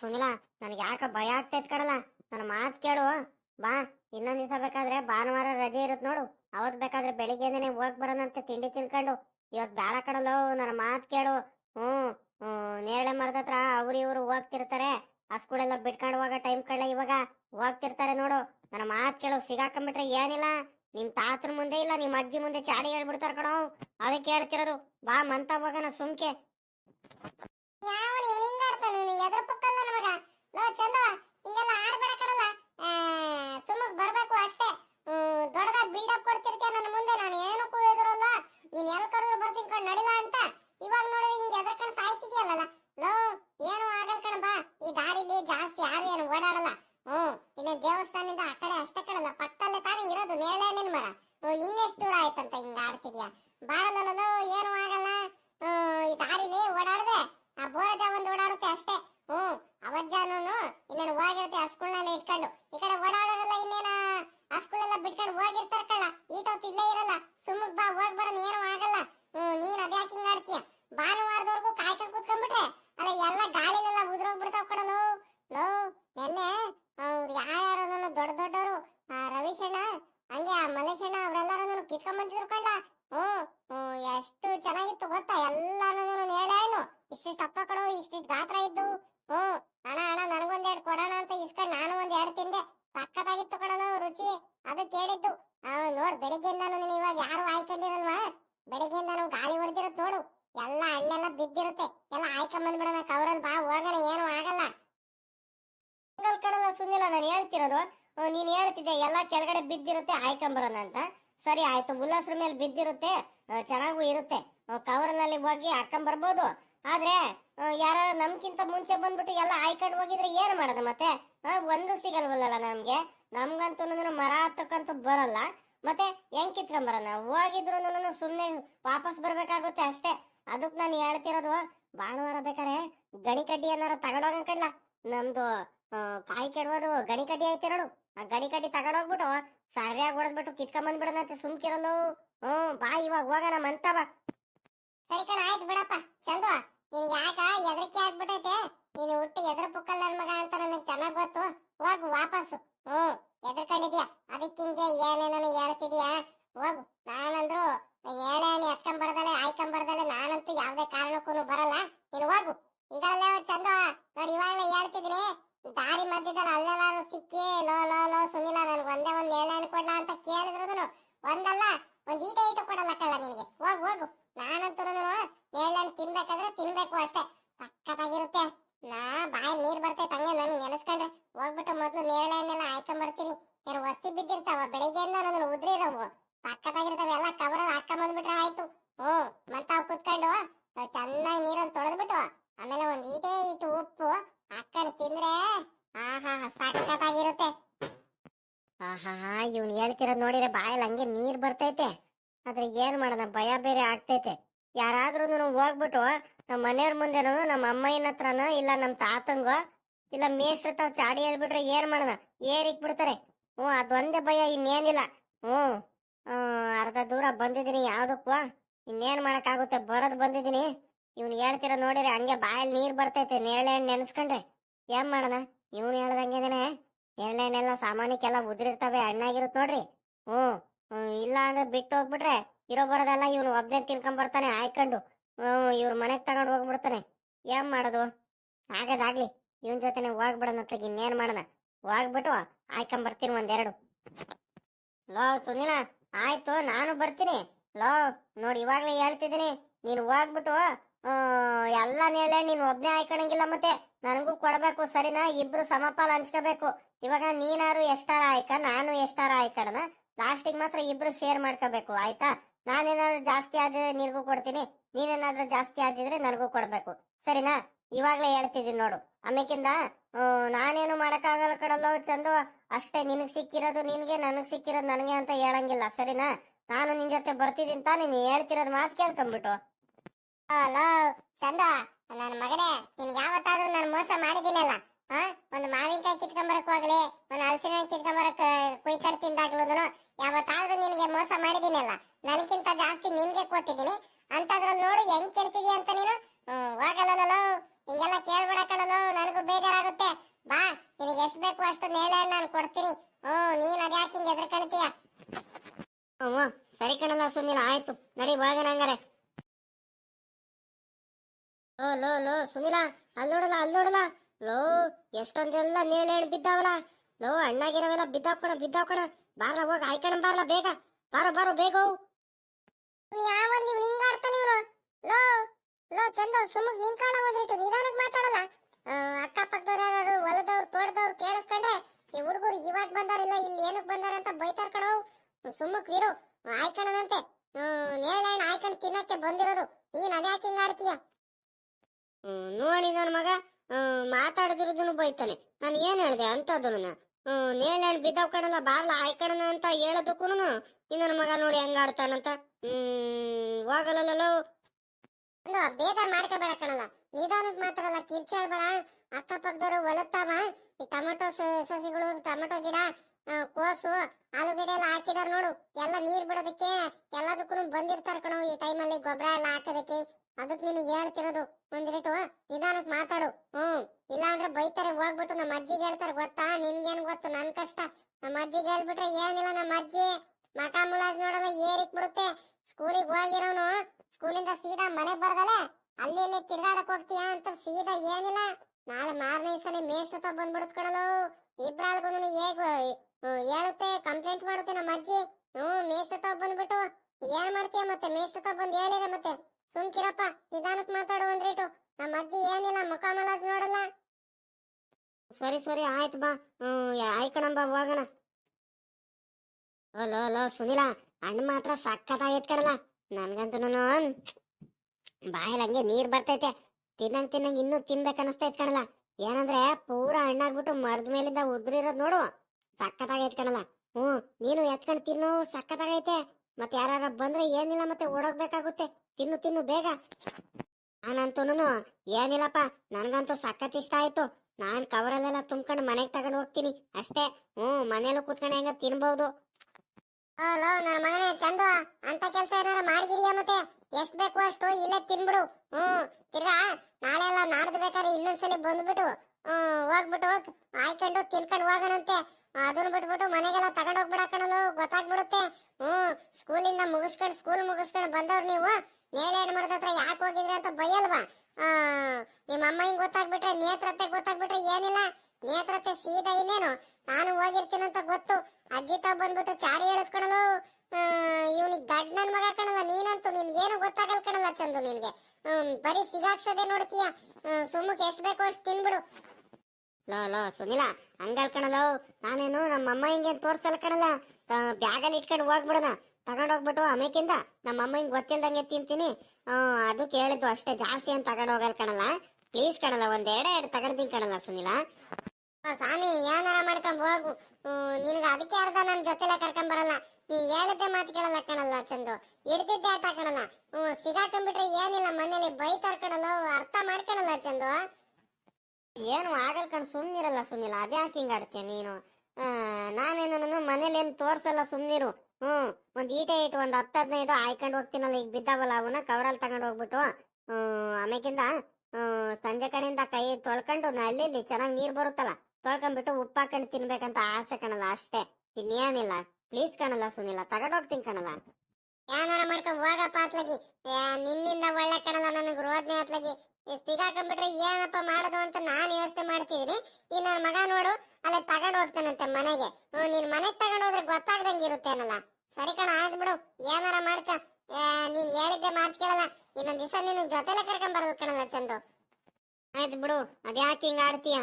ಸುನಿಲ, ನನಗೆ ಯಾಕ ಭಯ ಆಗ್ತೈತ್ ಕಡಲ ನನ್ನ ಮಾತು ಕೇಳು. ಬಾ, ಇನ್ನೊಂದ್ ದಿವಸ ಬೇಕಾದ್ರೆ ಭಾನುವಾರ ರಜೆ ಇರುತ್ತೆ ನೋಡು. ಅವತ್ ಬೇಕಾದ್ರೆ ಬೆಳಿಗ್ಗೆನೆ ಹೋಗ್ ಬರೋಣಂತೆ ತಿಂಡಿ ತಿನ್ಕೊಂಡು. ಇವತ್ ಬೇಡ ಕಡಲ ನನ್ನ ಮಾತು ಕೇಳು. ಹ್ಮ್ ನೇರಳೆ ಮರದ ಹತ್ರ ಅವ್ರು ಇವ್ರು ಹೋಗ್ತಿರ್ತಾರೆ. ಆ ಸ್ಕೂಲೆಲ್ಲ ಬಿಟ್ಕೊಂಡು ಹೋಗ ಟೈಮ್ ಕಳ್ಳ ಇವಾಗ ಹೋಗ್ತಿರ್ತಾರೆ ನೋಡು. ನನ್ನ ಮಾತು ಕೇಳು, ಸಿಗಾಕೊಂಡ್ಬಿಟ್ರೆ ಏನಿಲ್ಲ. ನಿಮ್ ತಾತ್ರ ಮುಂದೆ ಇಲ್ಲ, ನಿಮ್ ಅಜ್ಜಿ ಮುಂದೆ ಚಾಡಿ ಹೇಳ್ಬಿಡ್ತಾರ ಕಣೋ. ಅದಕ್ಕೆ ಹೇಳ್ತಿರೋದು. ಬಾ ಮಂತ ಹೋಗೋಣ ಸುಮ್ಕೆ. ಯಾವ ನೀವು ಹಿಂಗಾಡ್ತಾನೆ ನೀನು? ಎದ್ರ ಪಕ್ಕಲ್ಲ ನಮಗ? ಲೋ ಚಂದ ಹಿಂಗೆಲ್ಲ ಆಡ್ಬೇಡ ಕಣಲ್ಲ. ಸುಮ್ಮಕ್ ಬರ್ಬೇಕು ಅಷ್ಟೇ. ದೊಡ್ಡದಾಗಿ ಬಿಲ್ಡಪ್ ಕೊಡ್ತಿರ್ತೀಯ ನನ್ನ ಮುಂದೆ? ನಾನು ಏನಕ್ಕೂ ಎದುರಲ್ಲ. ನೀನ್ ಎಲ್ ಕರೆದ್ರು ಬರ್ತೀನಿ ಕಣ್ ನಡಿಲ್ಲ ಅಂತ. ಇವಾಗ ನೋಡಿದ್ರೆ ಹಿಂಗೆ ಕಣ್ ಸಾಯ್ತಿದ್ಯಲ್ಲ ಲೋ, ಏನು ಆಗಲ್ ಕಣ, ಬಾ. ಈ ದಾರಿಲಿ ಜಾಸ್ತಿ ಯಾರು ಏನು ಓಡಾಡಲ್ಲ. ಹ್ಮ್, ಇನ್ನ ದೇವಸ್ಥಾನದಿಂದ ಆ ಕಡೆ ಅಷ್ಟೇ ಕಣಲ್ಲ. ಪಕ್ಕದಲ್ಲೇ ತಾನೇ ಇರೋದು, ನೇರಳೆ ಮರ. ಇನ್ನೆಷ್ಟು ದೂರ ಆಯ್ತಂತ ಹಿಂಗ ಆಡ್ತಿದ್ಯಾ? ಬಾರಲ್ಲ ಏನು ಆಗಲ್ಲ ಹ್ಮ್, ಈ ದಾರಿಲಿ ಓಡಾಡಿದ್ರೆ ಆ ಬೋರಜ ಒಂದು ಓಡಾಡುತ್ತೆ ಅಷ್ಟೇ. ಹ್ಮ್ ಅವಜ್ಜಾನು ಇನ್ನೇನು ಹೋಗಿರುತ್ತೆ ಆ ಸ್ಕೂಲ್ನಲ್ಲಿ ಇಟ್ಕೊಂಡು. ಈ ಕಡೆ ಓಡಾಡೋರೆಲ್ಲ ಇನ್ನೇನ? ಸ್ಕೂಲೆಲ್ಲ ಬಿಟ್ಕೊಂಡು ಹೋಗಿರ್ತಾರ ಕಳ್ಳ. ಈಟೊತ್ತು ಇಲ್ಲೇ ಇರಲ್ಲ. ಸುಮ್ಮಕ್ ಬಾ, ಹೋಗ್ ಬರೋನ್ ಏನು ಆಗಲ್ಲ. ಹ್ಮ್ ನೀನ್ ಅದೇ ಹಿಂಗ್ ಆಡ್ತೀಯ. ಭಾನುವಾರದವರೆಗೂ ಕಾಯ್ಕೊಂಡು ಕೂತ್ಕೊಂಡ್ಬಿಟ್ರೆ, ಅಲ್ಲ ಎಲ್ಲ ಗಾಳಿಲೆಲ್ಲ ಉದುರೋಗ್ಬಿಡ್ತಾವ್ ಕಣಲು ನೋ ನೆನ್ನೆ ಅವ್ರು ಯಾರ್ಯಾರು ದೊಡ್ಡ ದೊಡ್ಡವರು ರವಿಶಣ್ಣ, ಹಂಗೆ ಆ ಮಲೇಶಣ್ಣ ಅವರೆಲ್ಲರೂ ಕಿತ್ಕೊಂಡ್ ಬಂದಿದ್ರು ಕಳ್ಳ. ಹ್ಮ್ ಎಷ್ಟು ಚೆನ್ನಾಗಿತ್ತು ಗೊತ್ತಾ? ಎಲ್ಲಾನು ಹೇಳೇನು ಇಷ್ಟಿಷ್ಟು ಅಪ್ಪ ಕೊಡು ಇಷ್ಟಿಷ್ಟು ಗಾತ್ರ ಇದ್ದು. ಹ್ಮ್, ಅಣ್ಣ ಅಣ್ಣ ನನಗೊಂದ್ ಎರಡು ಕೊಡೋಣ ಅಂತ ಇಸ್ಕೊಂಡ್ ನಾನು ಒಂದ್ ಎರಡು ತಿಂದೆ. ಸಕ್ಕತ್ತಾಗಿತ್ತು ಕಣೋ ರುಚಿ. ಅದು ಕೇಳಿದ್ದು. ನೋಡ್ ಬೆಳಿಗ್ಗೆಯಿಂದ ನೀನು ಇವಾಗ ಯಾರು ಆಯ್ಕೊಂಡಿರಲ್ವಾ? ಬೆಳಿಗ್ಗೆಯಿಂದಾನು ಗಾಳಿ ಹೊಡೆದಿರತ್ ನೋಡು. ಎಲ್ಲ ಹಣ್ಣೆಲ್ಲ ಬಿದ್ದಿರುತ್ತೆ. ಎಲ್ಲ ಆಯ್ಕೊಂಬಂದ್ಬಿಡೋಣ ಕವರಲ್ಲಿ ಬಾ ಹೋಗೋಣ ಏನು ಆಗಲ್ಲ. ಸಿಂಗಲ್ ಕಡಲ ಸುನಿಲ ನಾನು ಹೇಳ್ತಿರೋದು. ನೀನ್ ಹೇಳ್ತಿದ್ದೆ, ಎಲ್ಲ ಕೆಳಗಡೆ ಬಿದ್ದಿರುತ್ತೆ ಆಯ್ಕೊಂಬರೋಣ ಅಂತ. ಸರಿ ಆಯ್ತು ಉಲ್ಲಾಸ್ರ ಮೇಲೆ ಬಿದ್ದಿರುತ್ತೆ ಚೆನ್ನಾಗೂ ಇರುತ್ತೆ. ಕವರ್ನಲ್ಲಿ ಹೋಗಿ ಹಾಕೊಂಬರ್ಬೋದು ಆದ್ರೆ ಯಾರು ನಮ್ಗಿಂತ ಮುಂಚೆ ಬಂದ್ಬಿಟ್ಟು ಎಲ್ಲ ಆಯ್ಕೊಂಡು ಹೋಗಿದ್ರೆ ಏನ್ ಮಾಡೋದು ಮತ್ತೆ? ಒಂದು ಸಿಗಲ್ವಲ್ಲ ನಮ್ಗೆ? ನಮ್ಗಂತೂ ಮರ ಹತ್ತಕ್ಕಂತೂ ಬರಲ್ಲ. ಮತ್ತೆ ಹೆಂಗ್ ಕಿತ್ಕೊಂಬರೋಣ ಹೋಗಿದ್ರು ಸುಮ್ನೆ ವಾಪಸ್ ಬರ್ಬೇಕಾಗುತ್ತೆ ಅಷ್ಟೇ. ಅದಕ್ಕೆ ನಾನು ಹೇಳ್ತಿರೋದು, ಭಾನುವಾರ ಬೇಕಾರೆ ಗಣಿ ಕಡ್ಡಿ ಏನಾರ ತಗೊಂಡೋಗಂಗಿಲ್ಲ ನಮ್ದು ಕಾಯಿ ಕೆಡೋದು ಗಣಿ ಕಡ್ಡಿ ಐತೆ ನೋಡು. ಆ ಗಣಿ ಕಡ್ಡಿ ತಗೊಂಡೋಗ್ಬಿಟ್ಟು ಸರಿಯಾಗಿ ಹೊಡೆದ್ಬಿಟ್ಟು ಕಿತ್ಕೊಂಬಂದ್ಬಿಡೋಣಂತೆ ಸುಮ್ಕಿರಲು ಹ್ಮ್, ಬಾ ಇವಾಗ, ಹೋಗೋಣ, ಮಂತ ಬಾ. ಸರಿ ಕಣ, ಆಯ್ತು ಬಿಡಪ್ಪ. ಚಂದ ನಿನ್ ಯಾಕ ಎದರಿಕೆ ಆಗ್ಬಿಟ್ಟೈತೆ ನೀನು ಹುಟ್ಟು ಎದ್ರ ಪುಕ್ಕಲ್ ನನ್ ಮಗ ಅಂತ ನನಗೆ ಚೆನ್ನಾಗ್ ಗೊತ್ತು ಹೋಗು ವಾಪಸ್ಸು ಹ್ಮ್ ಎದ್ರಕೊಂಡಿದ್ಯಾ ಅದಕ್ಕೆ ಹಿಂಗೆ ಏನೇನೋ ಹೇಳ್ತಿದ್ಯಾ ಹೋಗು ನಾನಂದ್ರು ಏಳೆ ಹಣ್ಣಿ ಎತ್ಕೊಂಡ್ ಬರ್ದಲೆ ಆಯ್ಕೊಂಡ್ ಬರ್ದಲೆ ನಾನಂತೂ ಯಾವ್ದೇ ಕಾರಣಕ್ಕೂ ಬರಲ್ಲ ನೀನು ಹೋಗು ಈಗಲೇ ಚಂದ ನೋಡಿ ಇವಾಗಲೇ ಹೇಳ್ತಿದ್ದೀನಿ ದಾರಿ ಮಧ್ಯದಲ್ಲಿ ಅಲ್ಲೆಲ್ಲಾರು ಸಿಕ್ಕಿ ಲೋ ಲೋ ಲೋ ಸುನಿಲ ನನ್ಗೆ ಒಂದೇ ಒಂದ್ ಏಳೆ ಹಣ್ಣು ಕೊಡ್ಲಾ ಅಂತ ಕೇಳಿದ್ರು ಒಂದಲ್ಲ ಒಂದ್ ಈಟ ಈಟ ಕೊಡಲ್ಲ ಕಳ್ಳ ನಿನಗೆ ಹೋಗು ಹೋಗು ನಾನಂತೂ ನೇಳನ್ ತಿನ್ಬೇಕಾದ್ರೆ ತಿನ್ಬೇಕು ಅಷ್ಟೇ ಸಕ್ಕತ್ತಾಗಿರುತ್ತೆ ನಾ ಬಾಯಲ್ಲಿ ನೀರ್ ಬರ್ತೈತೆ ಹಂಗೆ ನನ್ ನೆನೆಸ್ಕೊಂಡ್ರೆ ಹೋಗ್ಬಿಟ್ಟು ಮೊದ್ಲು ನೇರಳೆ ಹಣ್ಣೆಲ್ಲ ಹಾಕೊಂಡ್ ಬರ್ತೀನಿ ಏನು ವಸ್ತಿ ಬಿದ್ದಿರ್ತಾವ ಬೆಳಿಗ್ಗೆಯಿಂದ ನನ್ನ ಉದ್ರಿರವು ಸಕ್ಕತ್ತಾಗಿರ್ತಾವ ಎಲ್ಲ ಕವರಲ್ಲಿ ಹಾಕೊಂಡ್ ಬಂದ್ಬಿಟ್ರೆ ಆಯ್ತು ಹ್ಮ್ ಮಂತಾವ್ ಕುತ್ಕೊಂಡು ಅವ್ ಚೆನ್ನಾಗಿ ನೀರನ್ನು ತೊಳೆದ್ಬಿಟ್ಟು ಆಮೇಲೆ ಒಂದ್ ಈಟೇ ಇಟ್ಟು ಉಪ್ಪು ಹಾಕೊಂಡ್ ತಿಂದ್ರೆ ಆಹಾ ಸಕ್ಕತ್ತಾಗಿರುತ್ತೆ ಆಹಾ ಇವ್ನು ಹೇಳ್ತಿರೋದ್ ನೋಡಿದ್ರೆ ಬಾಯಲ್ಲಿ ಹಂಗೆ ನೀರ್ ಬರ್ತೈತೆ. ಆದ್ರೆ ಏನ್ ಮಾಡೋಣ, ಭಯ ಬೇರೆ ಆಗ್ತೈತೆ. ಯಾರಾದ್ರೂ ಹೋಗ್ಬಿಟ್ಟು ನಮ್ಮ ಮನೆಯವ್ರ ಮುಂದೆನೋ ನಮ್ಮ ಅಮ್ಮಯ್ಯನ ಹತ್ರನೋ ಇಲ್ಲ ನಮ್ಮ ತಾತಂಗೋ ಇಲ್ಲ ಮೇಷ್ಟ್ರ ತಾವ್ ಚಾಡಿ ಹೇಳ್ಬಿಟ್ರೆ ಏನ್ ಮಾಡೋಣ? ಏರಿಕ್ ಬಿಡ್ತಾರೆ. ಹ್ಞೂ, ಅದೊಂದೇ ಭಯ, ಇನ್ನೇನಿಲ್ಲ. ಹ್ಞೂ ಅರ್ಧ ದೂರ ಬಂದಿದ್ದೀನಿ ಯಾವ್ದಕ್ಕೂ. ಇನ್ನೇನ್ ಮಾಡೋಕ್ಕಾಗುತ್ತೆ? ಬರೋದು ಬಂದಿದ್ದೀನಿ. ಇವ್ನು ಹೇಳ್ತಿರೋ ನೋಡಿರಿ ಹಂಗೆ ಬಾಯಲ್ಲಿ ನೀರು ಬರ್ತೈತೆ ನೇಳೆ ನೆನ್ಸ್ಕೊಂಡ್ರೆ. ಏನ್ ಮಾಡೋಣ? ಇವ್ನು ಹೇಳ್ದಂಗೆನೆ. ನೇರಳೆ ಸಾಮಾನಿಕೆಲ್ಲ ಸಾಮಾನ್ಯಕ್ಕೆಲ್ಲ ಉದ್ರಿರ್ತವೆ ಹಣ್ಣಾಗಿರುತ್ತೆ ನೋಡ್ರಿ. ಹ್ಮ್, ಇಲ್ಲ ಅಂದ್ರೆ ಬಿಟ್ಟು ಹೋಗ್ಬಿಟ್ರೆ ಇರೋ ಬರೋದೆಲ್ಲ ಇವನು ಒಬ್ಬನೇ ತಿನ್ಕೊಂಡ್ ಬರ್ತಾನೆ ಆಯ್ಕೊಂಡು. ಹ್ಮ್ ಇವ್ರ ಮನೆಗ್ ತಗೊಂಡ್ ಹೋಗ್ಬಿಡ್ತಾನೆ. ಏನ್ ಮಾಡೋದು? ಆಗದಾಗ್ಲಿ. ಇವನ್ ಜೊತೆನೆ ಹೋಗ್ಬಿಡೋಣ ಅಂತ ಇನ್ನೇನ್ ಮಾಡೋಣ? ಹೋಗ್ಬಿಟ್ಟು ಆಯ್ಕೊಂಡ್ ಬರ್ತೀನಿ ಒಂದೆರಡು. ಲೋ ಸುನಿಲ ಆಯ್ತು ನಾನು ಬರ್ತೀನಿ. ಲೋ ನೋಡಿ ಇವಾಗ್ಲೇ ಹೇಳ್ತಿದ್ದೀನಿ. ನೀನು ಹೋಗ್ಬಿಟ್ಟು ಎಲ್ಲ ನೇಳೆ ನೀನು ಒಬ್ನೇ ಆಯ್ಕೊಳಂಗಿಲ್ಲ ಮತ್ತೆ. ನನಗೂ ಕೊಡ್ಬೇಕು ಸರಿನಾ? ಇಬ್ರು ಸಮಪಾಲ ಹಂಚ್ಕೋಬೇಕು. ಇವಾಗ ನೀನಾರು ಎಷ್ಟಾರ ಆಯ್ಕ ನಾನು ಎಷ್ಟಾರ ಆಯ್ಕಡನ ಲಾಸ್ಟಿಗೆ ಮಾತ್ರ ಇಬ್ರು ಶೇರ್ ಮಾಡ್ಕೋಬೇಕು, ಆಯ್ತಾ? ನಾನೇನಾದ್ರೂ ಜಾಸ್ತಿ ಆದ್ರೆ ನಿನಗೂ ಕೊಡ್ತೀನಿ, ನೀನೇನಾದ್ರೂ ಜಾಸ್ತಿ ಆದಿದ್ರೆ ನನಗೂ ಕೊಡ್ಬೇಕು. ಸರಿನಾ? ಇವಾಗ್ಲೇ ಹೇಳ್ತಿದ್ದೀನಿ ನೋಡು. ಆಮೇಕಿಂದ ನಾನೇನು ಮಾಡಕ್ಕಾಗಲ್ಲ ಕಡಲ್ಲೋ ಚಂದು, ಅಷ್ಟೇ ನಿನಗ್ ಸಿಕ್ಕಿರೋದು ನಿನ್ಗೆ, ನನಗ್ ಸಿಕ್ಕಿರೋದು ನನಗೆ ಅಂತ ಹೇಳಂಗಿಲ್ಲ, ಸರಿನಾ? ನಾನು ನಿನ್ ಜೊತೆ ಬರ್ತಿದ್ದೀನಿ ತಾನೇ, ನೀನ್ ಹೇಳ್ತಿರೋದು ಮಾತು ಕೇಳ್ಕೊಂಬಿಟ್ಟು. ಹಲೋ, ಚಂದ? ನನ್ನ ಮಗನೇ ನಿನ್ ಯಾವತ್ತಾದ್ರೂ ನಾನು ಮೋಸ ಮಾಡಿದ್ದೀನಲ್ಲ ಹಾ, ಒಂದು ಮಾವಿನಕಾಯಿ ಕಿತ್ಕೊಂಬರಕ್ ಹೋಗ್ಲಿ, ಒಂದು ಹಲಸಿನ ಕಿತ್ಕೊಂಬರಕ್ ಕುಯ್ಕರ್ ತಿಂದಾಗ್ಲೂ ಯಾವತ್ತಾದ್ರೂ ನಿನಗೆ ಮೋಸ ಮಾಡಿದೀನಲ್ಲ ನನಗಿಂತ ಜಾಸ್ತಿ ನಿನ್ಗೆ ಕೊಟ್ಟಿದ್ದೀನಿ. ಅಂತದ್ರಲ್ಲಿ ನೋಡು, ಹೆಂಗ್ ಕೇಳ್ತಿದ್ಯಾ ಅಂತ ನೀನು? ಹೋಗಲ್ಲಲ್ಲೋ, ಹಿಂಗೆಲ್ಲ ಕೇಳ್ಬೇಡ ನನಗೂ ಬೇಜಾರಾಗುತ್ತೆ. ಬಾ, ನಿನಗೆ ಎಷ್ಟು ಬೇಕು ಅಷ್ಟು ನೇಳೆ ನಾನು ಕೊಡ್ತೀನಿ. ಹ್ಮ್ ನೀನ್ ಅದ್ಯಾಕೆ ಹಿಂಗೆ ಎದ್ರಕಣ್ತೀಯ ಹ್ಞೂ ಸರಿ ಕಣಲ್ಲ, ಸುನಿಲ್, ಆಯ್ತು. ನಡಿ, ಹೋಗೋಣ ಓ ಲೋ ಲೋ, ಸುನಿಲ, ಅಲ್ಲಿ ನೋಡಲ್ಲ ಅಲ್ಲಿ ನೋಡಲ್ಲ. ಲೋ ಎಷ್ಟೊಂದೆಲ್ಲ ನೇಳೆ ಹೇಳಿ ಬಿದ್ದಾವಲ್ಲ? ಲೋ ಅಣ್ಣಾಗಿರವೆಲ್ಲ ಬಿದ್ದಾಕೋಣ ಬಿದ್ದಾಕೋಣ. ಬಾರ ಕಣ ಬಾರ್ಲ ಹೋಗಿ ಆಯ್ಕಣ ಬಾರ್ಲ ಬೇಗ. ಬಾರೋ ಬಾರೋ ಬೇಗ. ಯಾವಲ್ಲಿ ಹಿಂಗ ಆಡ್ತಾನೆ ಇವ್ರು ಲೋ ಲೋ ಚಂದ ಸುಮ್ಮಕ್ ನಿನ್ ಕಾಲ ಹೋದ್ರಿಟ್ಟು ನಿಧಾನಕ್ಕೆ ಮಾತಾಡಲ್ಲ. ಅಕ್ಕ ಪಕ್ಕದವ್ರು ಯಾರು ಹೊಲದವ್ರು ತೋಟದವ್ರು ಕೇಳಿಸ್ಕೊಂಡ್ರೆ ಈ ಹುಡುಗರು ಇವಾಗ ಬಂದಾರಿಲ್ಲ ಇಲ್ಲಿ ಏನಕ್ಕೆ ಬಂದಾರ ಅಂತ ಬೈತಾರ ಕಣೋ. ಸುಮ್ಮಕ್ ಇರು. ಆಯ್ಕಣನಂತೆ. ನೇರಳೆ ಆಯ್ಕಂಡ್ ತಿನ್ನಕ್ಕೆ ಬಂದಿರೋದು ನೀನ್ ಅದ್ಯಾಕೆ ಹಿಂಗ ಆಡ್ತೀಯ? ನೋಡಿ ನನ್ನ ಮಗ. ಮಾತಾಡದಿರೋದನ್ನು ಬೈತಾನೆ. ನಾನು ಏನ್ ಹೇಳ್ದೆ ಅಂತದನ್ನ. ನೇಳೆ ಬಿದ್ದಾವ್ ಕಣಲ್ಲ, ಬಾರ್ಲ ಆಯ್ಕಣ ಅಂತ ಹೇಳೋದಕ್ಕೂ ಇನ್ನೊಂದು ಮಗ ನೋಡಿ ಹೆಂಗ್ ಆಡ್ತಾನಂತ ಹ್ಮ್ ಹೋಗಲಲ್ಲೋ ಒಂದು ಬೇಜಾರ್ ಮಾಡ್ಕೋಬೇಡ ಕಣಲ್ಲ. ನಿಧಾನಕ್ ಮಾತಾಡಲ್ಲ, ಕಿರ್ಚಾಡ್ಬೇಡ. ಅಕ್ಕಪಕ್ಕದವರು ಒಲತ್ತಾವ. ಈ ಟೊಮೆಟೊ ಸಸಿಗಳು, ಟೊಮೆಟೊ ಗಿಡ ಕೋಸು, ಆಲೂಗಡ್ಡೆ ಎಲ್ಲ ಹಾಕಿದಾರ ನೋಡು. ಎಲ್ಲ ನೀರ್ ಬಿಡೋದಕ್ಕೆ ಎಲ್ಲದಕ್ಕೂ ಬಂದಿರ್ತಾರ ಕಣೋ ಈ ಟೈಮಲ್ಲಿ ಗೊಬ್ಬರ ಎಲ್ಲ ಹಾಕೋದಕ್ಕೆ. ಅದಕ್ ನಿನಗೆ ಹೇಳ್ತಿರೋದು, ಒಂದ್ ಒಂದಿಟ್ಟು ನಿಧಾನಕ್ ಮಾತಾಡು. ಹ್ಮ್. ಇಲ್ಲ ಅಂದ್ರೆ ಬೈತಾರೆ, ಹೋಗ್ಬಿಟ್ಟು ನಮ್ಮ ಅಜ್ಜಿಗೆ ಹೇಳ್ತಾರೆ, ಗೊತ್ತಾ? ನಿನ್ಗೇನ್ ಗೊತ್ತು? ನನ್ ಕಷ್ಟ. ನಮ್ಮ ಅಜ್ಜಿಗೆ ಹೇಳ್ಬಿಟ್ರೆ ಏನಿಲ್ಲ, ನಮ್ಮ ಅಜ್ಜಿ ಮಠ ಮುಲಾಜ್ ನೋಡೋದ ಏರಿಕ್ ಬಿಡುತ್ತೆ ಸ್ಕೂಲಿಗೆ ಹೋಗಿರೋನು, ಸ್ಕೂಲಿಂದ ಸೀದಾ ಮನೆ ಬರ್ದಲೆ, ಅಲ್ಲಿ ಇಲ್ಲಿ ತಿರ್ಗಾಡಕ್ ಹೋಗ್ತೀಯಾ ಅಂತ ಸೀದಾ ಏನಿಲ್ಲ. ನಾಳೆ ಮಾರನೇ ಸಲ ಮೇಷ್ಟ್ರ ತ ಬಂದ್ಬಿಡುತ್ ಕಣಲು. ಇಬ್ರಾಳ್ಗೂ ಹೇಗ್ ಹೇಳುತ್ತೆ, ಕಂಪ್ಲೇಂಟ್ ಮಾಡುತ್ತೆ ನಮ್ಮ ಅಜ್ಜಿ. ಹ್ಮ್ ಮೇಷ್ಟ್ರ ತ ಬಂದ್ಬಿಟ್ಟು, ಏನ್ ಮಾಡ್ತೀಯ ಮತ್ತೆ? ಮೇಷ್ಟ್ರ ತ ಬಂದ್ ಹೇಳಿರ ಮತ್ತೆ. ಸುಮ್ಕಿರಪ್ಪ ನಿಧಾನಕ್ ಮಾತಾಡು ಒಂದ್ರೇಟು ನಮ್ಮ ಅಜ್ಜಿ ಏನಿಲ್ಲ, ಮುಖ ನೋಡಲ್ಲ. ಸರಿ ಸರಿ, ಆಯ್ತು ಬಾ. ಆಯ್ಕಣಂಬ, ಹೋಗೋಣ. ಲೋ ಲೋ ಸುನಿಲ, ಹಣ್ಣು ಮಾತ್ರ ಸಕ್ಕತ್ತಾಗೈತ್ ಕಣಲ್ಲ ನನ್ಗಂತೂ ಬಾಯಲ್ಲಿ ಹಂಗೆ ನೀರ್ ಬರ್ತೈತೆ. ತಿನ್ನಂಗ್ ತಿನ್ನಂಗ್ ಇನ್ನೂ ತಿನ್ಬೇಕು ಅನಿಸ್ತೈತ್ ಕಣಲ್ಲ ಏನಂದ್ರೆ ಪೂರಾ ಹಣ್ಣಾಗ್ಬಿಟ್ಟು ಮರದ ಮೇಲಿಂದ ಉದ್ರಿರೋದ್ ನೋಡು. ಸಕ್ಕತ್ತಾಗೈತ್ ಕಣಲ್ಲ ಹ್ಞೂ ನೀನು ಎತ್ಕೊಂಡು ತಿನ್ನೋ ಸಕ್ಕತ್ತಾಗೈತೆ. ಮತ್ತೆ ಯಾರ ಬಂದ್ರೆ ಏನಿಲ್ಲ ಮತ್ತೆ ಓಡೋಗ್ಬೇಕಾಗುತ್ತೆ. ತಿನ್ನು ತಿನ್ನು ಬೇಗ. ನಾನಂತೂನು ಏನಿಲ್ಲಪ್ಪ, ನನ್ಗಂತೂ ಸಖತ್ ಇಷ್ಟ ಆಯ್ತು. ನಾನ್ ಕವರಲ್ಲೆಲ್ಲ ತುಂಬ್ಕೊಂಡು ಮನೆಗೆ ತಗೊಂಡು ಹೋಗ್ತೀನಿ. ಅಷ್ಟೇ. ಹ್ಮ್ ಮನೇಲೂ ಕೂತ್ಕೊಂಡು ಹೆಂಗ ತಿನ್ಬಹುದು ಹಲೋ ನನ್ನ ಮಗನೇ, ಚಂದ, ಅಂತ ಕೆಲಸ ಏನಾರ ಮಾಡಿಗಿರಿಯ ಮತ್ತೆ? ಎಷ್ಟ್ ಬೇಕು ಅಷ್ಟು, ಇಲ್ಲೇ ತಿನ್ಬಿಡು. ಹ್ಮ್ ತಿರ್ಗಾ ನಾಳೆ ಎಲ್ಲ ನಾಡ್ದು ಬೇಕಾದ್ರೆ ಇನ್ನೊಂದ್ಸಲಿ ಬಂದ್ಬಿಟ್ಟು ಹ್ಮ್ ಹೋಗ್ಬಿಟ್ಟು ಆಯ್ಕೊಂಡು ತಿನ್ಕೊಂಡು ಹೋಗೋಣಂತೆ. ಅದನ್ನ ಬಿಟ್ಬಿಟ್ಟು ಮನೆಗೆಲ್ಲ ತಗೊಂಡ್ ಹೋಗ್ಬಿಡ ಕಣಲು ಗೊತ್ತಾಗ್ಬಿಡುತ್ತೆ. ಹ್ಮ್ ಸ್ಕೂಲಿಂದ ಮುಗಿಸ್ಕೊಂಡು, ಸ್ಕೂಲ್ ಮುಗಿಸ್ಕೊಂಡು ಬಂದವ್ರು ನೀವು. ನೇಳೇಡ್ ಮರದ ಹತ್ರ ಯಾಕೆ ಹೋಗಿದ್ರಿ ಅಂತ ಬೈಯಲ್ವಾ? ನಿಮ್ಮ ಅಮ್ಮ ಹಿಂಗ್ ಗೊತ್ತಾಗ್ಬಿಟ್ರೆ ನೇತ್ರತೆ ಗೊತ್ತಾಗ್ಬಿಟ್ರೆ ಏನಿಲ್ಲ. ನೇತ್ರತೆ ಸೀದಾ ಇನ್ನೇನು? ನಾನು ಹೋಗಿರ್ತೀನಂತ ಗೊತ್ತು. ಅಜ್ಜಿ ಬಂದ್ಬಿಟ್ಟು ಚಾಡಿ ಹೇಳದ್ ಕಣಲು. ಇವನಿಗೆ ದಡ್ ನನ್ ಮಗ ಕಣಲ್ಲ, ನೀನಂತೂ ನಿನ್ಗೇನು ಗೊತ್ತಾಗಲ್ ಕಣಲ್ಲ ಚಂದು ನಿನ್ಗೆ. ಬರೀ ಸಿಗಾಕ್ಸದೆ ನೋಡ್ತೀಯ. ಸುಮ್ಮಕ್ ಎಷ್ಟು ಬೇಕೋ ಅಷ್ಟು ತಿನ್ಬಿಡು. Low low, Sunil, ಹಂಗಲ್ ಕಣಲೋ. ನಾನೇನು ನಮ್ಮ ಅಮ್ಮ ಹಿಂಗೆ ತೋರ್ಸಲ್ ಕಣಲ್ಲ ಬ್ಯಾಗಲ್ಲಿ ಇಟ್ಕೊಂಡು ಹೋಗ್ಬಿಡೋಣ. ತಗೊಂಡೋಗ್ಬಿಟ್ಟು ಆಮೇಕಿಂದ ನಮ್ಮ ಅಮ್ಮ ಹಿಂಗ್ ಗೊತ್ತಿಲ್ದಂಗೆ ತಿಂತೀನಿ. ಅದು ಕೇಳಿದ್ದು ಅಷ್ಟೇ. ಜಾಸ್ತಿ ಅಂತ ತಗೊಂಡೋಗಲ್ ಕಣಲ್ಲ ಪ್ಲೀಸ್ ಕಣಲ್ಲ ಒಂದ್ ಎರಡ ಎರಡು ತಗೊಂಡ್ತೀನಿ ಕಣಲ್ಲ ಸುನಿಲ ಸ್ವಾಮಿ, ಏನಾರ ಮಾಡ್ಕೊಂಡ್ ಹೋಗು. ನಿನಗೆ ಅದಕ್ಕೆ ಅರ್ಧ ನನ್ ಜೊತೆಲೆ ಕರ್ಕೊಂಡ್ ಬರಲ್ಲ. ನೀ ಹೇಳಿದ್ದೆ ಮಾತು ಕೇಳಲ್ಲ ಕಣಲ್ಲ ಚಂದು. ಹಿಡ್ದಿದ್ದೆ ಆಟ ಕಣಲ್ಲ ಹ್ಮ್ ಸಿಗಾಕೊಂಡ್ಬಿಟ್ರೆ ಏನಿಲ್ಲ, ಮನೇಲಿ ಬೈತಾರ ಕಣಲ್ಲ ಅರ್ಥ ಮಾಡ್ಕೊಳಲ್ಲ ಚಂದು. ಏನು ಆಗಲ್ ಕಣ್ ಸುಮ್ನಿರಲ್ಲ ಸುನಿಲ್, ಅದ್ಯಾಕೆ ಹಿಂಗ್ ಆಡ್ತೀಯ ನೀನು? ನಾನೇನು ಮನೇಲಿ ಏನ್ ತೋರ್ಸಲ್ಲ ಸುಮ್ನಿರು. ಹ್ಮ್, ಒಂದ್ ಈಟೆ ಇಟ್ಟು ಒಂದ್ ಹತ್ತು ಹದಿನೈದು ಆಯ್ಕೊಂಡು ಹೋಗ್ತೀನಲ್ಲ ಈಗ ಬಿದ್ದಾವಲ್ಲ ಅವನ್ನ, ಕವರಲ್ಲಿ ತಗೊಂಡು ಹೋಗ್ಬಿಟ್ಟು. ಆಮೇಕಿಂದ ಸಂಜೆ ಕಡೆಯಿಂದ ಕೈ ತೊಳ್ಕೊಂಡು ಅಲ್ಲಿ ಚೆನ್ನಾಗಿ ನೀರ್ ಬರುತ್ತಲ್ಲ, ತೊಳ್ಕೊಂಡ್ಬಿಟ್ಟು ಉಪ್ಪು ಹಾಕೊಂಡು ತಿನ್ಬೇಕಂತ ಆಸೆ ಕಣಲ್ಲ ಅಷ್ಟೇ. ಇನ್ನೇನಿಲ್ಲ ಪ್ಲೀಸ್ ಕಣಲ್ಲ ಸುನಿಲ್ಲ ತಗೊಂಡು ಹೋಗ್ತೀನಿ ಕಣಲ್ಲ. ಏನಾರ ಮಾಡ್ಕೊಂಡ್ ಹೋಗಪ್ಪ ಅತ್ಲಗಿ. ನಿನ್ನಿಂದ ಒಳ್ಳೆ ಕಣಲ್ಲ ನನಗ್, ರೋದ್ನೆ ಅತ್ಲಗಿ. ಸಿಗಾಕೊಂಡ್ಬಿಟ್ರೆ ಏನಪ್ಪ ಮಾಡೋದು ಅಂತ ನಾನು ಯೋಚನೆ ಮಾಡ್ತಿದೀನಿ. ಈ ನನ್ನ ಮಗ ನೋಡು, ಅಲ್ಲೇ ತಗೊಂಡು ಹೋಗ್ತಾನಂತೆ ಮನೆಗೆ. ನೀನ್ ಮನೆಗ್ ತಗೊಂಡು ಹೋದ್ರೆ ಗೊತ್ತಾಗ್ದಂಗಿರುತ್ತೇನಲ್ಲ ಸರಿ ಕಣ, ಆಯ್ತು ಬಿಡು. ಏನಾರ ಮಾಡ್ಕ. ನೀನ್ ಹೇಳಿದ್ದೆ ಮಾತು ಕೇಳಲ್ಲ. ಇನ್ನೊಂದ್ ದಿವಸ ನಿನ್ನ ಜೊತೆಲೆ ಕರ್ಕೊಂಡ್ ಬರೋದು ಕಣಲ್ಲ ಚಂದು. ಆಯ್ತು ಬಿಡು, ಅದ್ಯಾಕೆ ಹಿಂಗ್ ಆಡ್ತೀಯ?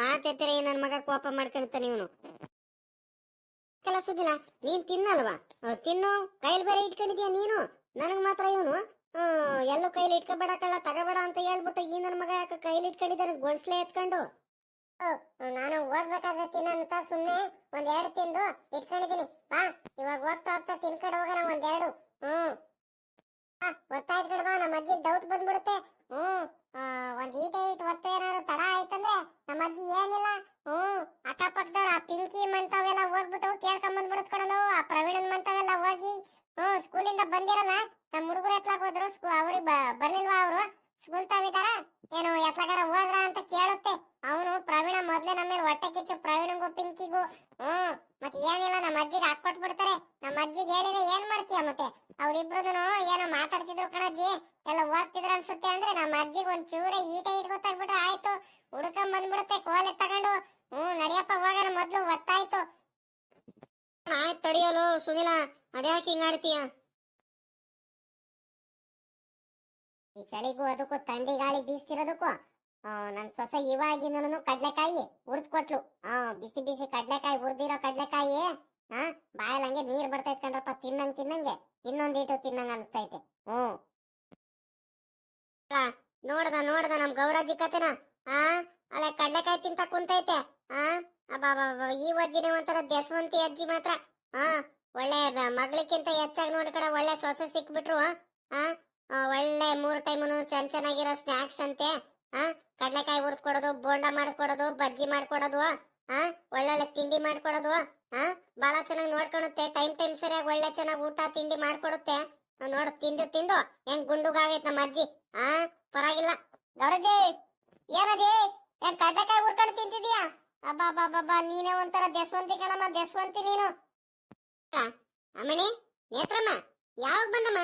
ಮಾತೆತ್ತಿರ ನನ್ನ ಮಗ ಕೋಪ ಮಾಡ್ಕೊಳ್ತಾನೆ ಇವನು. ಕೆಲಸದಿಲ್ಲ, ನೀನ್ ತಿನ್ನಲ್ವಾ? ತಿನ್ನು. ಕೈಲ್ ಬೇರೆ ಇಟ್ಕೊಂಡಿದ್ಯಾ ನೀನು? ನನಗ್ ಮಾತ್ರ ಇವನು. ಎಲ್ಲೂ ಕೈಲಿ ಇಟ್ಕೋಬೇಡ ಕಳ್ಳ ತಗೋಬೇಡ ಅಂತ ಹೇಳ್ಬಿಟ್ಟು ಈ ನನ್ನ ಮಗ ಯಾಕೆ ಕೈಲಿ ಇಟ್ಕೊಂಡಿದ್ದಾನೆ? ಗೋಲ್ಸ್ಲೆ ಎತ್ಕೊಂಡು. ನಾನು ಹೋಗ್ಬೇಕಾದ್ರೆ ತಿನ್ನಂತ ಸುಮ್ಮನೆ ಒಂದ್ ಎರಡು ತಿಂದು ಇಟ್ಕೊಂಡಿದೀನಿ ಬಾ, ಇವಾಗ ಹೋಗ್ತಾ ಹೋಗ್ತಾ ತಿನ್ಕೊಂಡು ಹೋಗೋಣ ಒಂದ್ ಎರಡು ಹ್ಮ್ ಗೊತ್ತಾಯ್ತು ಬಾ, ನಮ್ಮ ಅಜ್ಜಿ ಡೌಟ್ ಬಂದ್ಬಿಡುತ್ತೆ. ಹ್ಮ್ ಒಂದ್ ಈಟ ಇಟ್ ಹೊತ್ತು ಏನಾದ್ರು ತಡ ಆಯ್ತಂದ್ರೆ ನಮ್ಮ ಅಜ್ಜಿ ಏನಿಲ್ಲ. ಹ್ಮ್, ಅಕ್ಕಪಕ್ಕದವ್ರು ಆ ಪಿಂಕಿ ಮಂತವೆಲ್ಲ ಹೋಗ್ಬಿಟ್ಟು ಕೇಳ್ಕೊಂಡ್ ಬಂದ್ಬಿಡುತ್ ಕಣಲು, ಆ ಪ್ರವೀಣನ್ ಮಂತವೆಲ್ಲ ಹೋಗಿ ಹ್ಮ್, ಸ್ಕೂಲಿಂದ ಬಂದಿರಲ್ಲ ನಮ್ಮ ಹುಡುಗರು ಎತ್ಲಾಕ್ ಹೋದ್ರು. ಅವ್ರಿಗೆ ಬರ್ಲಿಲ್ವಾ ಅವ್ರು? ಸ್ಕೂಲ್ ತಾವಿದಾರ? ಏನು ಎತ್ಲಾಗಾರ ಹೋದ್ರ ಅಂತ ಕೇಳುತ್ತೆ. ಅವನು ಪ್ರವೀಣ ಮೊದ್ಲೇ ನಮ್ಮ ಹೊಟ್ಟೆ ಕಿಚ್ಚು. ಪ್ರವೀಣಂಗೂ ಪಿಂಕಿಗೂ, ಹ್ಮ್, ಮತ್ತೆ ಏನಿಲ್ಲ, ನಮ್ಮ ಅಜ್ಜಿಗೆ ಹಾಕೊಟ್ಬಿಡ್ತಾರೆ ನಮ್ಮ ಅಜ್ಜಿಗೆ ಹೇಳಿದ್ರೆ ಏನ್ ಮಾಡ್ತೀಯ ಮತ್ತೆ? ಅವ್ರಿಬ್ರು ಏನೋ ಮಾತಾಡ್ತಿದ್ರು ಕಣಜ್ಜಿ. ಎಲ್ಲ ಹೋಗ್ತಿದ್ರು ಅನ್ಸುತ್ತೆ ಅಂದ್ರೆ ನಮ್ಮ ಅಜ್ಜಿಗೆ ಒಂದ್ ಚೂರ ಈಟ ಗೊತ್ತಾಗ್ಬಿಟ್ರೆ ಆಯ್ತು. ಹುಡ್ಕೊಂಡ್ ಬಂದ್ಬಿಡುತ್ತೆ ಕೋಲೆ ತಗೊಂಡು. ಹ್ಮ್, ನಡಿಯಪ್ಪ, ಹೋಗೋಣ. ಮೊದ್ಲು ಒತ್ತಾಯ್ತು ಆಯ್ತು ತಡಿಯೋಲು ಸುನಿಲ ಅದ್ಯಾಕೆ ಹಿಂಗಾಡ್ತೀಯ ಈ ಚಳಿಗೂ ಅದಕ್ಕೂ ಥಂಡಿ ಗಾಳಿ ಬೀಸ್ತಿರೋದಕ್ಕೂ ಆ, ನನ್ ಸೊಸೆ ಇವಾಗಿನೂ ಕಡ್ಲೆಕಾಯಿ ಹುರ್ದ್ ಕೊಟ್ಲು ಆ ಬಿಸಿ ಬಿಸಿ ಕಡ್ಲೆಕಾಯಿ ಹುರ್ದಿರೋ ಕಡ್ಲೆಕಾಯಿ ಹಾ ಬಾಯಲ್ಲಿ ಹಂಗೆ ನೀರ್ ಬರ್ತೈತ್ ಕಣ್ರಪ್ಪ ತಿನ್ನಂಗ್ ತಿನ್ನಂಗೆ. ಇನ್ನೊಂದೀಟು ತಿನ್ನಂಗ್ ಅನಿಸ್ತೈತೆ. ಹ್ಮ್ ನೋಡ್ದ ನೋಡ್ದ ನಮ್ ಗೌರಾಜಿ ಕತೆನ ಆ ಅಲ್ಲ ಕಡ್ಲೆಕಾಯಿ ತಿಂತ ಕುಂತೈತೆ ಆ? ಈ ಅಜ್ಜಿನೇ ಒಂಥರ ದೇಶವಂತಿ ಅಜ್ಜಿ ಮಾತ್ರ. ಆ, ಒಳ್ಳೆ ಮಗಳಿಕ್ಕಿಂತ ಹೆಚ್ಚಾಗಿ ನೋಡ್ಕಡ ಒಳ್ಳೆ ಸೊಸೆ ಸಿಕ್ಬಿಟ್ರು ಹಾ ಒಳ್ಳೆ ಮೂರು ಟೈಮುನು ಚೆನ್ನ ಚೆನ್ನಾಗಿರೋ ಸ್ನಾಕ್ಸ್ ಅಂತೆ ಹಾ ಕಡ್ಲೆಕಾಯಿ ಹುರ್ದ್ ಕೊಡೋದು ಬೋಂಡ ಮಾಡ್ಕೊಡೋದು, ಬಜ್ಜಿ ಮಾಡ್ಕೊಡೋದು, ಆ, ಒಳ್ಳೊಳ್ಳೆ ತಿಂಡಿ ಮಾಡ್ಕೊಡೋದು ಹಾ ಬಹಳ ಚೆನ್ನಾಗಿ ನೋಡ್ಕೊಳುತ್ತೆ ಟೈಮ್ ಟೈಮ್ ಸರಿಯಾಗಿ ಒಳ್ಳೆ ಚೆನ್ನಾಗಿ ಊಟ ತಿಂಡಿ ಮಾಡ್ಕೊಡುತ್ತೆ. ನೋಡು, ತಿಂದು ತಿಂದು, ಹೆಂಗ್ ಗುಂಡುಗಾಗೈತೆ ನಮ್ಮ ಅಜ್ಜಿ, ಆ, ಪರವಾಗಿಲ್ಲ. ಗೌರಜ್ಜಿ ಏನಜ್ಜಿ ಹೆಂಗ್ ಕಡ್ಲೆಕಾಯಿ ಹುರ್ಕೊಂಡು ತಿಂತಿದೀಯಾ ಅಬ್ಬಾ ಬಾ ಬಾ ನೀನೇ ಒಂಥರ ದೇಶವಂತಿ ಕಣಮ್ಮ ದೇಶವಂತಿ ನೀನು. ಅಮ್ಮಣಿ, ನೇತ್ರಮ್ಮ, ಯಾವಾಗ ಬಂದಮ್ಮ?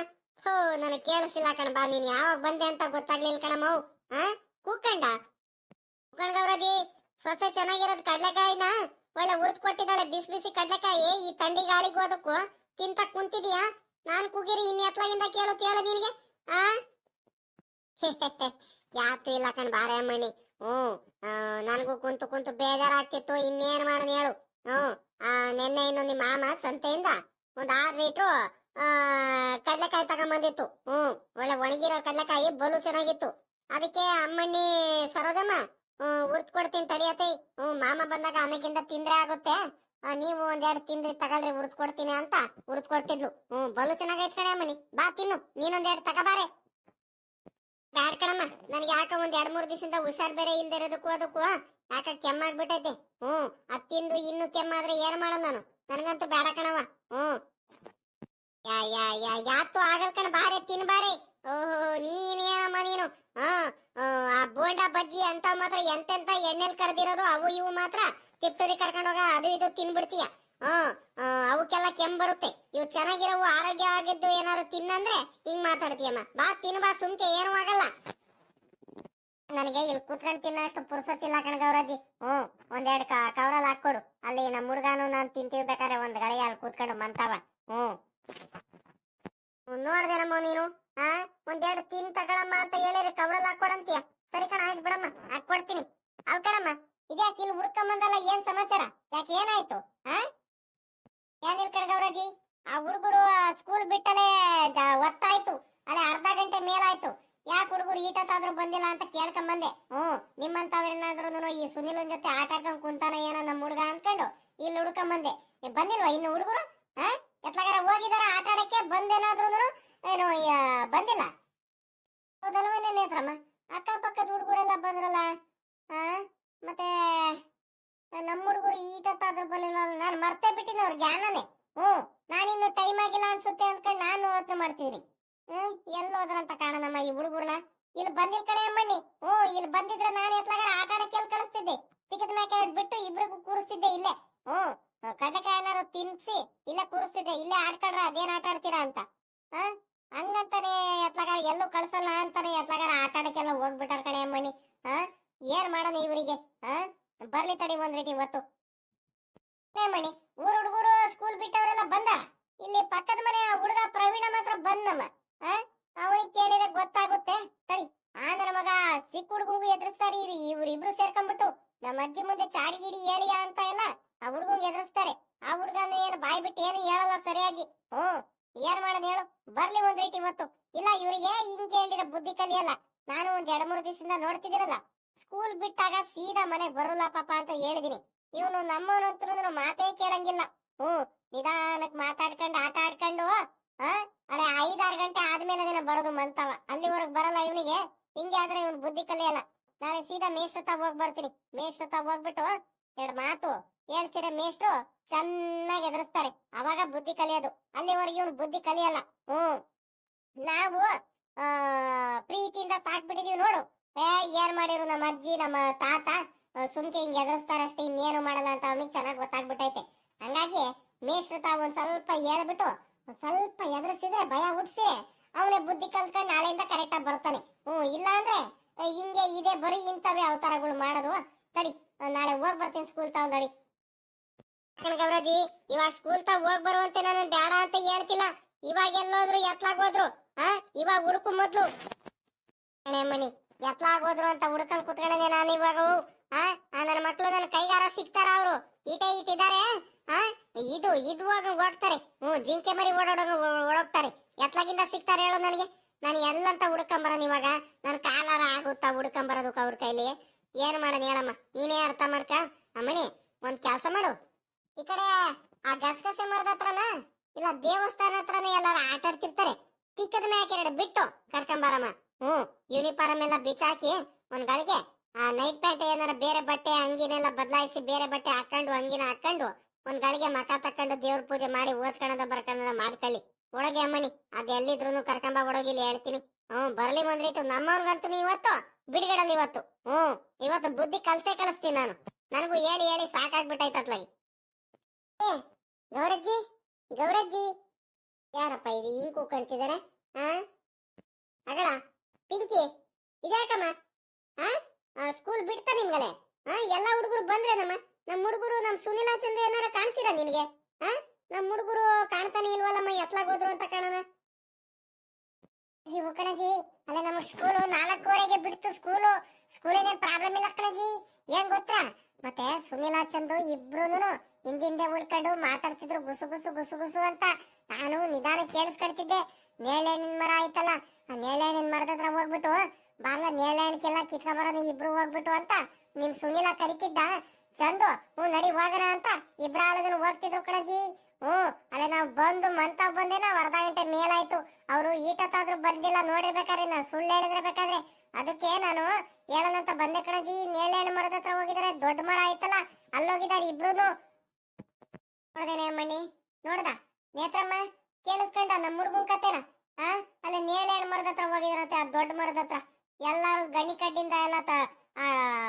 ಹೋ ನನಗೆ ಕೇಳಿಸಿಲ್ಲ ಕಣಬ ನೀನು ಯಾವಾಗ ಬಂದೆ ಅಂತ ಗೊತ್ತಾಗ್ಲಿಲ್ಲ ಕಣಮ್ಮ. ಆ, ಕೂಕಂಡ. ಕೂಕಂಡ್ ಸೊಸೆ ಚೆನ್ನಾಗಿರೋದ್ ಕಡ್ಲೆಕಾಯಿನ? ಒಳ್ಳೆ ಉರ್ದು ಕೊಟ್ಟಿದ್ದಾಳೆ, ಬಿಸಿ ಬಿಸಿ ಕಡ್ಲೆಕಾಯಿ. ಈ ತಂಡಿ ಗಾಳಿಗೆ ಅದಕ್ಕೂ ತಿಂತ ಕುಂತಿದೀಯಾ? ನಾನ್ ಕೂಗಿರಿ ಇನ್ ಎತ್ಲಾಗಿಂದ ಕೇಳು ಕೇಳು ನಿನಗೆ. ಆ? ಯಾತು ಇಲ್ಲ ಕಣ್ ಬಾರೆ ಅಮ್ಮಣ್ಣಿ ಹ್ಮ್. ನನಗೂ ಕುಂತು ಕುಂತು ಬೇಜಾರಾಗ್ತಿತ್ತು ಇನ್ನೇನು ಮಾಡೋಣ ಹೇಳು. ಹ್ಞೂ. ನೆನ್ನೆ ಇನ್ನು ನಿಮ್ಮ ಮಾಮ ಸಂತೆಯಿಂದ ಒಂದು ಆರು ಲೀಟ್ರು ಕಡಲೆಕಾಯಿ ತಗೊಂಬಂದಿತ್ತು. ಹ್ಞೂ. ಒಳ್ಳೆ ಒಣಗಿರೋ ಕಡಲೆಕಾಯಿ, ಬಲು ಚೆನ್ನಾಗಿತ್ತು. ಅದಕ್ಕೆ ಅಮ್ಮಣ್ಣಿ ಸರೋಜಮ್ಮ ಉರ್ತ್ ಕೊಡ್ತೀನಿ ತಡಿಯತ್ತೆ ಹ್ಞೂ, ಮಾಮ ಬಂದಾಗ ಆಮೇಕಿಂದ ತಿಂದ್ರೆ ಆಗುತ್ತೆ. ನೀವು ಒಂದೆರಡು ತಿಂದ್ರಿ ತಗೊಳ್ರಿ ಉರ್ತ್ ಕೊಡ್ತೀನಿ ಅಂತ ಉರ್ತ್ ಕೊಟ್ಟಿದ್ಲು. ಹ್ಞೂ, ಬಲು ಚೆನ್ನಾಗೈತ್ ಕಣೆ ಅಮ್ಮಣ್ಣಿ. ಬಾ ತಿನ್ನು. ನೀನೊಂದೆರಡು ತಗೋಬಾರೆ ಬ್ಯಾಡ್ ಕಣಮ್ಮ? ನನಗೆ ಯಾಕ ಒಂದ್ ಎರಡ್ ಮೂರ್ ದಿವಸದಿಂದ ಹುಷಾರ್ ಬೇರೆ ಇಲ್ದೇ ಇರೋದಕ್ಕೂ ಅದಕ್ಕೂ? ಯಾಕ ಕೆಮ್ಮಾಗ್ಬಿಟ್ಟೈತೆ. ಹ್ಮ್ ಅತ್ತಿಂದು ಇನ್ನೂ ಕೆಮ್ಮಾದ್ರೆ ಏನ್ ಮಾಡೋಣ ನಾನು? ನನಗಂತೂ ಬೇಡ ಕಣವ ಹ್ಮ್. ಯಾ ಯಾ ಯಾ, ಯಾತು ಆಗಲ್ ಕಣ, ಬಾರೆ ತಿನ್ ಬಾರೆ. ಓಹೋ, ನೀನೇನಮ್ಮ ನೀನು? ಹಾ, ಆ ಬೋಂಡ ಬಜ್ಜಿ ಅಂತ ಮಾತ್ರ ಎಂತೆಂತ ಎಣ್ಣೆಲ್ ಕರೆದಿರೋದು, ಅವು ಇವು ಮಾತ್ರ. ತಿಪ್ಟೂರಿ ಕರ್ಕೊಂಡೋಗ ಅದು ಇದು ತಿನ್ಬಿಡ್ತೀಯ. ಅವಕ್ಕೆಲ್ಲ ಕೆಮ್ಮು ಬರುತ್ತೆ ಇವು ಚೆನ್ನಾಗಿರೋ ಆರೋಗ್ಯ ಆಗಿದ್ದು ಏನಾದ್ರು ತಿನ್ನಂದ್ರೆ ಹಿಂಗ್ ಮಾತಾಡ್ತೀಯಮ್ಮ. ಬಾ ತಿನ್ ಬಾ, ಸುಮ್ಕೆ, ಏನು ಆಗಲ್ಲ. ನನಗೆ ಇಲ್ಲಿ ಕೂತ್ಕೊಂಡು ತಿನ್ನೋಷ್ಟು ಪುರ್ಸೊತ್ತಿಲ್ಲ ಕಣ ಗೌರಾಜಿ ಹ್ಮ್ ಒಂದೆರಡು ಕವರಲ್ಲಿ ಹಾಕ್ಕೊಡು. ಅಲ್ಲಿ ನಮ್ಮ ಹುಡುಗಾನು ನಾನು ತಿಂತೀವಿ ಬೇಕಾದ್ರೆ ಒಂದು ಗಳಿಗೆ ಅಲ್ಲಿ ಕೂತ್ಕೊಂಡು ಮಂತಾವ. ಹ್ಮ್ ನೋಡ್ದೇನಮ್ಮ ನೀನು? ಹಾ ಒಂದೆರಡು ತಿನ್ ತಗೊಳಮ್ಮ ಅಂತ ಹೇಳಿದ್ರೆ ಕವರಲ್ಲಿ ಹಾಕ್ಕೊಡಂತೀಯ? ಸರಿ ಕಣ, ಆಯ್ತು ಬಿಡಮ್ಮ, ಹಾಕ್ಕೊಡ್ತೀನಿ. ಅವ್ ಕಣಮ್ಮ, ಇದ್ಯಾಕೆ ಇಲ್ಲಿ ಹುಡ್ಕೊಂಬಂದಲ್ಲ ಏನ್ ಸಮಾಚಾರ? ಯಾಕೆ ಏನಾಯ್ತು? ಆ? ಏನಿಲ್ಲ ಕಣ ಗೌರಾಜಿ ಆ ಹುಡುಗರು ಸ್ಕೂಲ್ ಬಿಟ್ಟಲೆ ಒತ್ತಾಯ್ತು. ಅಲ್ಲೇ ಅರ್ಧ ಗಂಟೆ ಮೇಲಾಯ್ತು. ಯಾಕೆ ಹುಡುಗರು ಈಟತ್ತಾದ್ರೂ ಬಂದಿಲ್ಲ ಅಂತ ಕೇಳ್ಕೊಂಡ್ ಬಂದೆ ಹ್ಮ್ ಈ ಸುನಿಲನ್ ಜೊತೆ ಆಟ ಆಡ್ಕೊಂಡ್ ಕುಂತಾನ ಏನೋ ನಮ್ಮ ಹುಡುಗ ಅಂದ್ಕೊಂಡು ಇಲ್ಲಿ ಹುಡ್ಕೊಂಡ್ ಬಂದೆ ಬಂದಿಲ್ವಾ ಇನ್ನು ಹುಡುಗರು? ಹಾ? ಎತ್ಲಾಗಾರ ಹೋಗಿದಾರ ಆಟ ಆಡಕ್ಕೆ? ಬಂದೇನಾದ್ರೂ ಏನು ಬಂದಿಲ್ಲ. ಹೌದಲ್ವೇನೆ ನೇತ್ರಮ್ಮ ಅಕ್ಕಪಕ್ಕದ ಹುಡುಗರೆಲ್ಲ ಬಂದ್ರಲ್ಲ? ಹಾ? ಮತ್ತೆ ನಮ್ಮ ಹುಡುಗರು ಈಟತ್ತಾದ್ರೂ ಬರಲಿಲ್ಲ ನಾನು ಮರ್ತೇ ಬಿಟ್ಟಿನ ಅವ್ರ ಜ್ಞಾನನೇ. ಹ್ಮ್ ನಾನಿನ್ನು ಟೈಮ್ ಆಗಿಲ್ಲ ಅನ್ಸುತ್ತೆ ಅಂದ್ಕೊಂಡು ನಾನು ಯೋಚನೆ ಹ್ಮ್ ಎಲ್ಲಿ ಹೋದ್ರಂತ ಕಾಣನಮ್ಮ ಈ ಹುಡುಗರ್ನ? ಇಲ್ಲಿ ಬಂದಿಲ್ ಕಡೆ ಅಮ್ಮಣ್ಣಿ. ಹ್ಮ್ ಇಲ್ಲಿ ಬಂದಿದ್ರೆ ನಾನು ಎತ್ಲಾಗ ಆಟ ಆಡಕ್ಕೆ ಎಲ್ಲಿ ಕಳಿಸ್ತಿದ್ದೆ? ಟಿಕೆಟ್ ಮ್ಯಾಕೆ ಬಿಟ್ಟು ಇಬ್ರಿಗೂ ಕೂರಿಸ್ತಿದ್ದೆ ಇಲ್ಲೇ. ಹ್ಮ್ ಕಡಲೆಕಾಯಿ ಏನಾರು ತಿನ್ಸಿ ಇಲ್ಲೇ ಕೂರಿಸ್ತಿದ್ದೆ, ಇಲ್ಲೇ ಆಡ್ಕೊಂಡ್ರ ಅದೇನ್ ಆಟ ಆಡ್ತೀರಾ ಅಂತ. ಹ ಹಂಗಂತಾನೆ ಎತ್ಲಾಗ ಎಲ್ಲೂ ಕಳ್ಸಲ್ಲ ಅಂತಾನೆ ಎತ್ಲಾಗ ಆಟ ಆಡಕ್ಕೆಲ್ಲ ಹೋಗ್ಬಿಟ್ಟಾರ ಕಣೆ ಅಮ್ಮಣ್ಣಿ. ಹ ಏನ್ ಮಾಡೋಣ ಇವರಿಗೆ? ಹ ಬರ್ಲಿ ತಡಿ ಒಂದ್ ರೀತಿ ಇವತ್ತು. ಏ ಮಣಿ, ಊರ್ ಹುಡುಗರು ಸ್ಕೂಲ್ ಬಿಟ್ಟವರೆಲ್ಲ ಬಂದ? ಇಲ್ಲಿ ಪಕ್ಕದ ಮನೆ ಹುಡುಗ ಪ್ರವೀಣ ಮಾತ್ರ ಬಂದಮ್ಮ ಅವನಿಗೆ ಕೇಳಿದ್ರೆ ಗೊತ್ತಾಗುತ್ತೆ. ತಡಿ ಆ ನನ್ನ ಮಗ ಚಿಕ್ಕ ಹುಡುಗಂಗು ಎದುರಿಸ್ತಾರೆ ಇವ್ರು, ಇವ್ರಿಬ್ರು ಸೇರ್ಕೊಂಡ್ಬಿಟ್ಟು ನಮ್ಮ ಅಜ್ಜಿ ಮುಂದೆ ಚಾಡಿ ಗಿಡಿ ಹೇಳಿಯ ಅಂತ ಎಲ್ಲ ಆ ಹುಡುಗಂಗ್ ಎದುರಿಸ್ತಾರೆ. ಆ ಹುಡುಗನ ಏನು ಬಾಯ್ ಬಿಟ್ಟು ಏನು ಹೇಳಲ್ಲ ಸರಿಯಾಗಿ. ಹ್ಮ್ ಏನ್ ಮಾಡೋದು ಹೇಳು? ಬರ್ಲಿ ಒಂದ್ ರೀತಿ ಇವತ್ತು. ಇಲ್ಲ, ಇವ್ರಿಗೆ ಹಿಂಗೆ ಹೇಳಿದ್ರೆ ಬುದ್ಧಿ ಕಲಿಯಲ್ಲ. ನಾನು ಒಂದ್ ಎರಡ್ ಮೂರು ದಿವಸದಿಂದ ನೋಡ್ತಿದ್ದೀರಲ್ಲ ಸ್ಕೂಲ್ ಬಿಟ್ಟಾಗ ಸೀದಾ ಮನೆಗ್ ಬರಲ್ಲ ಪಾಪ ಅಂತ ಹೇಳಿದೀನಿ. ಇವನು ನಮ್ಮವನಂತರೂ ಮಾತೇ ಕೇಳಂಗಿಲ್ಲ. ಹ್ಮ್ ನಿಧಾನಕ್ ಮಾತಾಡ್ಕೊಂಡು ಆಟ ಆಡ್ಕೊಂಡು ಅಲ್ಲೇ ಐದಾರು ಗಂಟೆ ಆದ್ಮೇಲೆ ಅದನ್ನ ಬರೋದು ಮಂತವ. ಅಲ್ಲಿವರೆಗ್ ಬರಲ್ಲ ಇವನಿಗೆ ಹಿಂಗೆ ಆದ್ರೆ ಇವನ್ ಬುದ್ಧಿ ಕಲಿಯಲ್ಲ ನಾಳೆ ಸೀದಾ ಮೇಷ್ಟ್ರ ತಾವ್ ಹೋಗ್ ಬರ್ತೀನಿ ಮೇಷ್ಟ್ರ ತಾವ್ ಹೋಗ್ಬಿಟ್ಟು ಎರಡ್ ಮಾತು ಹೇಳ್ತೀರ ಮೇಷ್ಟ್ರು? ಚೆನ್ನಾಗಿ ಎದುರಿಸ್ತಾರೆ. ಅವಾಗ ಬುದ್ಧಿ ಕಲಿಯೋದು ಅಲ್ಲಿವರೆಗೆ ಇವನು ಬುದ್ಧಿ ಕಲಿಯಲ್ಲ ಹ್ಮ್ ನಾವು ಆ, ಪ್ರೀತಿಯಿಂದ ಸಾಕ್ಬಿಟ್ಟಿದೀವಿ ನೋಡು. ಏ, ಏನ್ ಮಾಡಿರು ನಮ್ಮ ಅಜ್ಜಿ, ನಮ್ಮ ತಾತ? ಸುಮ್ಕೆ ಹಿಂಗ್ ಎದುರಿಸ್ತಾರಷ್ಟೇ, ಇನ್ನೇನು ಮಾಡಲ್ಲ ಅಂತ ಅವನಿಗೆ ಚೆನ್ನಾಗಿ ಗೊತ್ತಾಗ್ಬಿಟ್ಟೈತೆ. ಹಂಗಾಗಿ ಮೇಷ್ಟ್ರು ತಾವು ಒಂದ್ ಸ್ವಲ್ಪ ಹೇಳ್ಬಿಟ್ಟು ಸ್ವಲ್ಪ ಎದುರಿಸಿದ್ರೆ ಭಯ ಹುಟ್ಸಿ ಅವನೇ ಬುದ್ಧಿ ಕಲ್ತ್ಕೊಂಡು ನಾಳೆಯಿಂದ ಕರೆಕ್ಟ್ ಆಗಿ ಬರ್ತಾನೆ. ಹ್ಮ್ ಇಲ್ಲ ಅಂದ್ರೆ ಹಿಂಗೆ ಇದೆ ಬರೀ ಇಂಥವೇ ಅವತಾರಗಳು ಮಾಡೋದು. ತಡಿ ನಾಳೆ ಹೋಗ್ ಬರ್ತೀನಿ ಸ್ಕೂಲ್ ತಾವ್ ನಡಿ ಗೌರಜಿ ಇವಾಗ ಸ್ಕೂಲ್ ತಾವ್ ಹೋಗ್ ಬರುವಂತೆ ನಾನು ಬೇಡ ಅಂತ ಹೇಳ್ತಿಲ್ಲ. ಇವಾಗ ಎಲ್ಲೋದ್ರು ಎತ್ಲಾಗೋದ್ರು ಆ, ಇವಾಗ ಹುಡುಕು ಮೊದ್ಲು. ಮಣಿ ಎತ್ಲಾಗ್ ಹೋದ್ರು ಅಂತ ಹುಡ್ಕೊಂಡ್ ಕುತ್ಕೊಂಡೆ ನಾನು ಇವಾಗ ಆ ನನ್ನ ಮಕ್ಳು ನನ್ನ ಕೈಗಾರ ಸಿಗ್ತಾರ ಅವರು. ಈಟೆ ಇಟ್ಟಿದ್ದಾರೆ ಆ, ಇದು ಇದು ಹೋಗ ಹೋಗ್ತಾರೆ. ಹ್ಮ್ ಜಿಂಕೆ ಮರಿ ಓಡಾಡೋ ಓಡೋಗ್ತಾರೆ ಎತ್ಲಾಗಿಂದ ಸಿಗ್ತಾರೆ ಹೇಳು ನನಗೆ. ನಾನು ಎಲ್ಲಂತ ಹುಡ್ಕೊಂಬರನ್ ಇವಾಗ. ನನ್ನ ಕಾಲಾರ ಆಗುತ್ತಾ ಹುಡ್ಕೊಂಬರೋದಕ್ಕೆ ಅವ್ರ ಕೈಲಿ? ಏನ್ ಮಾಡೋದು ಹೇಳಮ್ಮ? ನೀನೇ ಅರ್ಥ ಮಾಡ್ಕ. ಅಮ್ಮಣಿ, ಒಂದ್ ಕೆಲಸ ಮಾಡು. ಈ ಕಡೆ ಆ ಗಸಗಸೆ ಮರದ ಹತ್ರನ, ಇಲ್ಲ ದೇವಸ್ಥಾನ ಹತ್ರನೇ ಎಲ್ಲಾರು ಆಟ ಆಡ್ತಿರ್ತಾರೆ ತಿಕ್ಕದ ಮ್ಯಾಕೆ ಎರಡು ಬಿಟ್ಟು ಕರ್ಕೊಂಬಾರಮ್ಮ ಹ್ಮ್ ಯೂನಿಫಾರ್ಮ್ ಎಲ್ಲ ಬಿಚ್ಚಾಕಿ ಒಂದ್ ಗಳಿಗೆ, ಆ ನೈಟ್ ಪ್ಯಾಂಟ್ ಏನಾರ ಬೇರೆ ಬಟ್ಟೆ, ಅಂಗಿನೆಲ್ಲ ಬದಲಾಯಿಸಿ ಬೇರೆ ಬಟ್ಟೆ ಹಾಕೊಂಡು ಅಂಗಿನ ಹಾಕೊಂಡು ಒಂದ್ ಗಳಿಗೆ ಮಕ ತಕೊಂಡು ದೇವ್ರ ಪೂಜೆ ಮಾಡಿ ಓದ್ಕೊಳ್ಳೋದ ಬರ್ಕೊಳ್ಳೋದ ಮಾಡ್ಕೊಳ್ಳಿ. ಒಳಗೆ ಅಮ್ಮನಿ, ಅದ್ ಎಲ್ಲಿದ್ರು ಕರ್ಕೊಂಬ ಒಡೋಗಿಲ್ಲ ಹೇಳ್ತೀನಿ. ಹ್ಮ್, ಬರ್ಲಿ ಬಂದ್ರಿಟ್ಟು ನಮ್ಮವ್ರಿಗಂತೂ ಇವತ್ತು ಬಿಡುಗಡಲ್ಲಿ ಇವತ್ತು. ಹ್ಮ್, ಇವತ್ತು ಬುದ್ಧಿ ಕಲ್ಸೇ ಕಲಿಸ್ತೀನಿ ನಾನು. ನನಗೂ ಹೇಳಿ ಹೇಳಿ ಸಾಕಾಗ್ಬಿಟ್ಟೈತತ್ಲಾಗಿ ಏ, ಗೌರಜ್ಜಿ ಗೌರಜ್ಜಿ. ಯಾರಪ್ಪ ಇದು ಹಿಂಗ್ ಕೂಕಳ್ತಿದಾರೆ ಆ? ಅಗಳ ಪಿಂಕಿ, ಇದ್ಯಾಕಮ್ಮ? ಆ? ಸ್ಕೂಲ್ ಬಿಡ್ತಾ ನಿಮ್ಗಲೆ ಆ, ಎಲ್ಲ ಹುಡುಗರು ಬಂದ್ರೆ ನಮ್ಮ ಹುಡುಗರು ನಮ್ಮ ಸುನಿಲಾ ಚಂದ್ರ ಏನಾರ ಕಾಣಿಸಿರ ನಿನಗೆ? ಆ? ನಮ್ಮ ಹುಡುಗರು ಕಾಣ್ತಾನೆ ಇಲ್ವಲ್ಲಮ್ಮ, ಎತ್ಲಾಗ್ ಹೋದ್ರು ಅಂತ ಕಾಣೋಣ. ಜಿ ಕಣಜಿ. ಅಲ್ಲ, ನಮ್ಮ ಸ್ಕೂಲು ನಾಲ್ಕೂವರೆಗೆ ಬಿಡ್ತು ಸ್ಕೂಲು ಸ್ಕೂಲಿನ ಪ್ರಾಬ್ಲಮ್ ಇಲ್ಲ ಕಣಜಿ. ಏನ್ ಗೊತ್ತಾ? ಮತ್ತೆ ಸುನಿಲಾ ಚಂದು ಇಬ್ರು ಹಿಂದಿಂದೆ ಉಳ್ಕೊಂಡು ಮಾತಾಡ್ತಿದ್ರು ಗುಸು ಗುಸು ಗುಸು ಗುಸು ಅಂತ. ನಾನು ನಿಧಾನ ಕೇಳಿಸ್ಕೊಳ್ತಿದ್ದೆ. ನೇಳೆಹಣ್ಣಿನ ಮರ ಆಯ್ತಲ್ಲ, ಆ ಮರದ ಹತ್ರ ಹೋಗ್ಬಿಟ್ಟು, ಬಾರ್ಲ ಕಿತ್ಕ ಬರೋದು ಇಬ್ರು ಹೋಗ್ಬಿಟ್ಟು ಅಂತ ನಿಮ್ ಸುನಿಲ ಕರಿತಿದ್ದ. ಚಂದು, ಹ್ಞೂ, ನಡಿ ಹೋಗೋಣ ಅಂತ ಇಬ್ರಾಳದನ್ನು ಹೋಗ್ತಿದ್ರು ಕಣಜಿ. ಹ್ಞೂ, ಅಲ್ಲೇ ನಾವು ಬಂದು ಮಂತ ಬಂದೆ, ನಾವು ಅರ್ಧ ಗಂಟೆ ಮೇಲಾಯ್ತು. ಅವರು ಈಟತ್ತಾದ್ರೂ ಬಂದಿಲ್ಲ ನೋಡಿರ್ಬೇಕಾದ್ರೆ ನಾನು ಸುಳ್ಳು ಹೇಳಿದ್ರೆ ಬೇಕಾದ್ರೆ ಅದಕ್ಕೆ ನಾನು ಹೇಳೋಣಂತ ಬಂದೆ ಕಣಜಿ. ನೇಳೆಹಣ್ಣು ಮರದ ಹತ್ರ ಹೋಗಿದ್ದಾರೆ ದೊಡ್ಡ ಮರ ಆಯ್ತಲ್ಲ, ಅಲ್ಲೋಗಿದ್ದಾರೆ ಇಬ್ರು ನೋಡ್ದೇನೆ ಮಣಿ ನೋಡ್ದ? ನೇತ್ರಮ್ಮ, ಕೇಳಿಸ್ಕೊಂಡ? ನಮ್ಮ ಹುಡುಗನ್ ಕತೆನ? ಆ? ಅಲ್ಲಿ ನೇಳೆಹಣ್ಣು ಮರದ ಹತ್ರ ಹೋಗಿದ್ರಂತೆ? ಆ ದೊಡ್ಡ ಮರದ ಹತ್ರ. ಎಲ್ಲಾರು ಗಣಿ ಕಡ್ಡಿಂದ ಎಲ್ಲ ತ, ಆ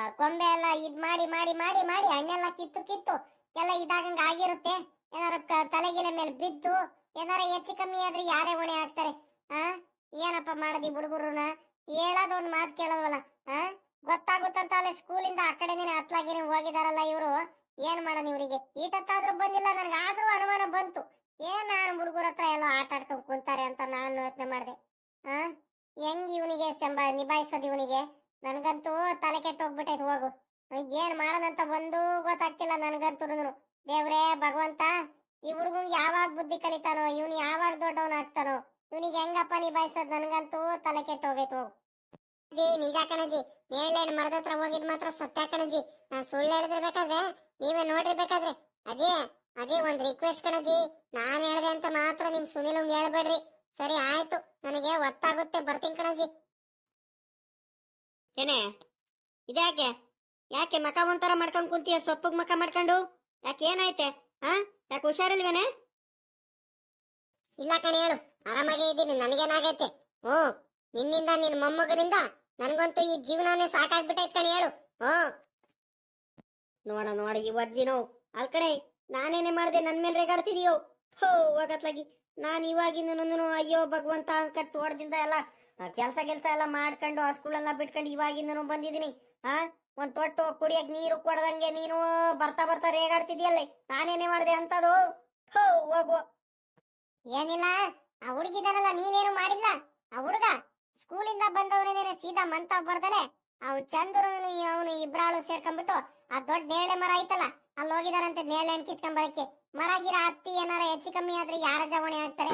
ಕೊಂಬೆ ಎಲ್ಲ ಇದ್ ಮಾಡಿ ಮಾಡಿ ಮಾಡಿ ಮಾಡಿ ಹಣ್ಣೆಲ್ಲ ಕಿತ್ತು ಕಿತ್ತು. ಎಲ್ಲ ಇದಾಗಂಗ ಆಗಿರುತ್ತೆ. ಏನಾರ ತಲೆಗಿಲೆ ಮೇಲೆ ಬಿದ್ದು, ಏನಾರ ಹೆಚ್ಚು ಕಮ್ಮಿ ಆದ್ರೆ ಯಾರೇ ಹೊಣೆ ಹಾಕ್ತಾರೆ? ಆ? ಏನಪ್ಪ ಮಾಡದಿ ಹುಡುಗರುನ ಹೇಳೋದು ಒಂದ್ ಮಾತು ಕೇಳೋದಲ್ಲ, ಆ? ಗೊತ್ತಾಗುತ್ತಂತ ಅಲ್ಲಿ ಸ್ಕೂಲಿಂದ ಆ ಕಡೆನೇ ಹತ್ಲಾಗಿನೇ ಹೋಗಿದಾರಲ್ಲ ಇವರು. ಏನ್ ಮಾಡೋಣ ಇವರಿಗೆ? ಈಟತ್ತಾದ್ರೂ ಬಂದಿಲ್ಲ ನನಗೆ ಆದ್ರೂ ಅನುಮಾನ ಬಂತು. ಏನ್ ನಾನು ಹುಡುಗರ ಹತ್ರ ಎಲ್ಲ ಆಟ ಆಡ್ಕೊಂಡು ಕುಂತಾರೆ ಅಂತ ನಾನು ಯೋಚನೆ ಮಾಡಿದೆ. ಆ? ಹೆಂಗ್ ಇವನಿಗೆ ಸಂಬ, ನಿಭಾಯಿಸೋದು ಇವನಿಗೆ? ನನ್ಗಂತೂ ತಲೆ ಕೆಟ್ಟು ಹೋಗ್ಬಿಟ್ಟೈತೆ, ಹೋಗು. ಏನ್ ಮಾಡೋದಂತ ಒಂದು ಗೊತ್ತಾಗ್ತಿಲ್ಲ ನನ್ಗಂತೂ ದೇವ್ರೇ, ಭಗವಂತ, ಈ ಹುಡುಗಂಗ್ ಯಾವಾಗ ಬುದ್ಧಿ ಕಲಿತಾನೋ, ಇವನು ಯಾವಾಗ ದೊಡ್ಡವನ್ ಆಗ್ತಾನೋ, ಇವನಿಗೆ ಹೆಂಗಪ್ಪ ನಿಭಾಯಿಸೋದು? ನನ್ಗಂತೂ ತಲೆ ಕೆಟ್ಟು ಹೋಗೈತೆ, ಹೋಗು. ಜಿ ನಿಜ ಕಣಜಿ ನೇಳೆಹಣ್ಣು ಮರದ ಹತ್ರ ಹೋಗಿದ್ ಮಾತ್ರ ಸತ್ಯ ಕಣಜಿ ನಾನ್ ಸುಳ್ಳು ಹೇಳಿದಿರ್ಬೇಕಾದ್ರೆ ನೀವೇ ನೋಡಿರ್ಬೇಕಾದ್ರೆ ಅಜಯ್ ಅಜಯ್ ಒಂದ್ ರಿಕ್ವೆಸ್ಟ್ ಕಣಜಿ ನಾನ್ ಹೇಳ್ದೆ ಅಂತ ಮಾತ್ರ ನಿಮ್ ಸುನಿಲಂಗ್ ಹೇಳ್ಬೇಡ್ರಿ. ಸರಿ ಆಯ್ತು. ನನಗೆ ಒತ್ತಾಗುತ್ತೆ ಬರ್ತೀನಿ ಕಣಜಿ ಏನೇ? ಇದ್ಯಾಕೆ? ಯಾಕೆ ಮಕ ಒಂಥರ ಮಾಡ್ಕೊಂಡ್ ಕುಂತೀಯ? ಸೊಪ್ಪಗ್ ಮಕ ಮಾಡ್ಕೊಂಡು? ಯಾಕೆ ಏನಾಯ್ತೆ? ಹಾ ಯಾಕೆ ಹುಷಾರಿಲ್ವೇನೆ? ಇಲ್ಲ ಕಣೆ ಹೇಳು. ಆರಾಮಾಗೇ ಇದ್ದೀನಿ. ನನಗೇನಾಗೈತೆ? ಹ್ಞೂ. ನಿನ್ನಿಂದ ನಿನ್ ಮೊಮ್ಮಗನಿಂದ ನನ್ಗಂತೂ ಈ ಜೀವನನೇ ಸಾಕಾಗ್ಬಿಟ್ಟೈತ್ ಕಣೆ ಹೇಳು. ಹ್ಞೂ. ನೋಡ ನೋಡ ಈ ವಜ್ಜಿನೋ ಅಲ್ ಕಣೆ ನಾನೇನೆ ಮಾಡಿದೆ? ನನ್ ಮೇಲೆ ರೇಗಾಡ್ತಿದೀಯೋ? ಹೋ ಹೋಗತ್ಲಾಗಿ ನಾನ್ ಇವಾಗಿಂದ ಅಯ್ಯೋ, ಭಗವಂತ ಅನ್ಕ ತೋಟದಿಂದ ಎಲ್ಲ ಕೆಲಸ ಕೆಲಸ ಎಲ್ಲ ಮಾಡ್ಕೊಂಡು ಆ ಸ್ಕೂಲೆಲ್ಲ ಬಿಟ್ಕೊಂಡು ಇವಾಗಿಂದನು ಬಂದಿದ್ದೀನಿ. ಹಾ ಒಂದ್ ತೊಟ್ಟು ಕುಡಿಯಕ್ ನೀರು ಕೊಡದಂಗೆ ನೀನು ಬರ್ತಾ ಬರ್ತಾ ರೇಗಾಡ್ತಿದ್ಯಲ್ಲೇ ನಾನೇನೆ ಮಾಡಿದೆ ಅಂತದು? ಹೋ ಹೋಗು ಏನಿಲ್ಲ, ಆ ಹುಡುಗಿದಾರಲ್ಲ ನೀನೇನು ಮಾಡಿಲ್ಲ ಆ ಹುಡುಗ ಸ್ಕೂಲಿಂದ ಬಂದವನೇನೆ ಸೀದಾ ಮಂತ ಬರ್ದಲೆ ಅವ್ನು ಚಂದ್ರು ಅವನು ಇಬ್ರಾಳು ಸೇರ್ಕೊಂಡ್ಬಿಟ್ಟು ಆ ದೊಡ್ಡ ನೇಳೆ ಮರ ಐತಲ್ಲ ಅಲ್ಲಿ ಹೋಗಿದಾರಂತೆ ಹಣ್ಣು ಕಿತ್ಕೊಂಬರಕ್ಕೆ. ಮರ ಗಿರ ಹತ್ತಿ ಏನಾರ ಹೆಚ್ಚು ಕಮ್ಮಿ ಆದ್ರೆ ಯಾರ ಜವಣೆ ಆಗ್ತಾರೆ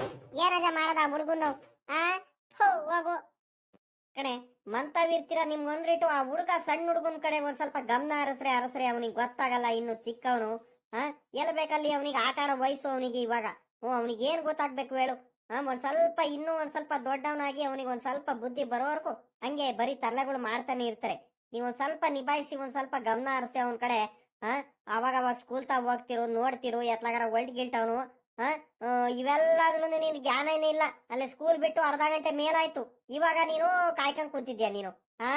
ರಜಾ ಮಾಡದ ಹುಡುಗನು? ಆ? ಹೋಗು. ಕಣೆ ಮಂತವಿರ್ತೀರ ನಿಮ್ಗೊಂದ್ರಿಟ್ಟು ಆ ಹುಡುಗ ಸಣ್ಣ ಹುಡುಗನ ಕಡೆ ಒಂದ್ ಸ್ವಲ್ಪ ಗಮನ ಹರಸ್ರೆ ಹರಸ್ರೆ, ಅವನಿಗೆ ಗೊತ್ತಾಗಲ್ಲ ಇನ್ನು ಚಿಕ್ಕವನು. ಹಾ ಎಲ್ ಬೇಕಲ್ಲಿ ಅವನಿಗೆ ಆಟ ಆಡೋ ವಯಸ್ಸು ಅವನಿಗೆ ಇವಾಗ? ಹ್ಞೂ ಅವನಿಗೆ ಏನ್ ಗೊತ್ತಾಗ್ಬೇಕು ಹೇಳು. ಹಾ ಒಂದ್ ಸ್ವಲ್ಪ ಇನ್ನೂ ಒಂದ್ ಸ್ವಲ್ಪ ದೊಡ್ಡವನಾಗಿ ಅವನಿಗೆ ಒಂದ್ ಸ್ವಲ್ಪ ಬುದ್ಧಿ ಬರೋವರೆಗೂ ಹಂಗೆ ಬರೀ ತರಲೆಗಳು ಮಾಡ್ತಾನೆ ಇರ್ತಾರೆ. ನೀವ್ ಸ್ವಲ್ಪ ನಿಭಾಯಿಸಿ, ಒಂದ್ ಸ್ವಲ್ಪ ಗಮನ ಹರಿಸಿ ಅವನ ಕಡೆ ಹಾ? ಅವಾಗ ಅವಾಗ ಸ್ಕೂಲ್ ತಾವ್ ಹೋಗ್ತಿರು ನೋಡ್ತಿರು ಎತ್ಲಾಗಾರ ಒಲ್ಟ್ ಗಿಲ್ಟವನು. ಆ, ಇವೆಲ್ಲದನ್ನು ನಿನ್ ಜ್ಞಾನ ಏನೇ ಇಲ್ಲ. ಅಲ್ಲಿ ಸ್ಕೂಲ್ ಬಿಟ್ಟು ಅರ್ಧ ಗಂಟೆ ಮೇಲಾಯ್ತು. ಇವಾಗ ನೀನು ಕಾಯ್ಕೊಂಡ್ ಕೂತಿದ್ಯಾ ನೀನು? ಹಾ?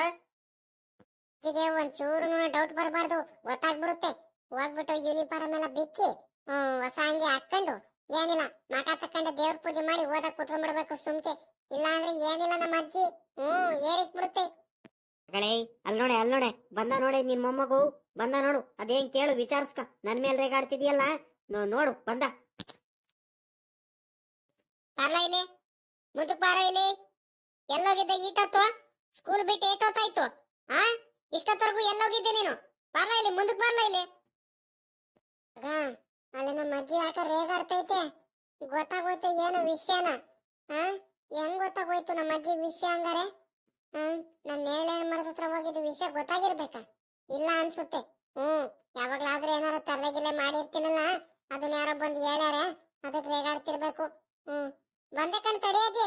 ಒಂದ್ ಒಂಚೂರು ಡೌಟ್ ಬರಬಾರ್ದು. ಗೊತ್ತಾಗ್ಬಿಡುತ್ತೆ. ಹೋಗ್ಬಿಟ್ಟು ಯೂನಿಫಾರ್ಮ್ ಎಲ್ಲ ಬಿಚ್ಚಿ ಹ್ಮ್ ಹೊಸ ಅಂಗಿ ಹಾಕೊಂಡು ಏನಿಲ್ಲ ಮಕ ತಕ್ಕಂಡು ದೇವ್ರ ಪೂಜೆ ಮಾಡಿ ಓದಕ್ ಕುತ್ಕೊಂಡ್ಬಿಡ್ಬೇಕು ಸುಮ್ಕೆ. ಇಲ್ಲ ಅಂದ್ರೆ ಏನಿಲ್ಲ ನಮ್ಮ ಅಜ್ಜಿ. ಹ್ಮ್ ಏರಿಕ್ ಬಿಡುತ್ತೆ. ಮಗಳೇ ಅಲ್ ನೋಡೆ ಅಲ್ ನೋಡೆ. ಬಂದ ನೋಡೆ ನಿನ್ ಮೊಮ್ಮಗು. ಬಂದ ನೋಡು. ಅದೇನ್ ಕೇಳು, ವಿಚಾರಿಸ್ಕ. ನನ್ ಮೇಲೆ ರೇಗಾಡ್ತಿದ್ಯಲ್ಲ? ನೋಡು, ಬಂದ. ಬರ್ಲ ಇಲ್ಲಿ? ಮುದುಕ್ ಬಾರ ಇಲ್ಲಿ? ಎಲ್ಲೋಗಿದ್ದೆ, ಈಟತ್ತು? ಸ್ಕೂಲ್ ಬಿಟ್ಟು ಏಟೋತಾಯ್ತು ಆ? ಇಷ್ಟೊತ್ತವರೆಗೂ ಎಲ್ಲೋಗಿದ್ದೆ ನೀನು? ಬರ್ಲ ಇಲ್ಲಿ, ಮುಂದಕ್ ಬರ್ಲ ಇಲ್ಲಿ? ಅಲ್ಲಿ ನಮ್ಮ ಅಜ್ಜಿ ಯಾಕ ರೇಗಾಡ್ತೈತೆ ಗೊತ್ತಾಗೋಯ್ತು ಏನು ವಿಷಯನ? ಆ? ಹೆಂಗ್ ಗೊತ್ತಾಗೋಯ್ತು ನಮ್ಮ ಅಜ್ಜಿ ವಿಷಯ ಹಂಗಾರೆ? ಆ ನನ್ನ ನೇಳೇನ್ ಮರದ ಹತ್ರ ಹೋಗಿದ್ದು ವಿಷಯ ಗೊತ್ತಾಗಿರ್ಬೇಕಾ? ಇಲ್ಲ ಅನ್ಸುತ್ತೆ. ಹ್ಮ್, ಯಾವಾಗ್ಲಾದ್ರೂ ಏನಾರ ತರ್ಲೆಗಿಲ್ಲೆ ಮಾಡಿರ್ತೀನಲ್ಲ ಅದನ್ನ ಯಾರೋ ಬಂದು ಹೇಳ್ಯಾರ ಅದಕ್ಕೆ ರೇಗಾಡ್ತಿರ್ಬೇಕು. ಹ್ಮ್, ಬಂದೆ ಕಣ್ ತಡಿಯಜ್ಜಿ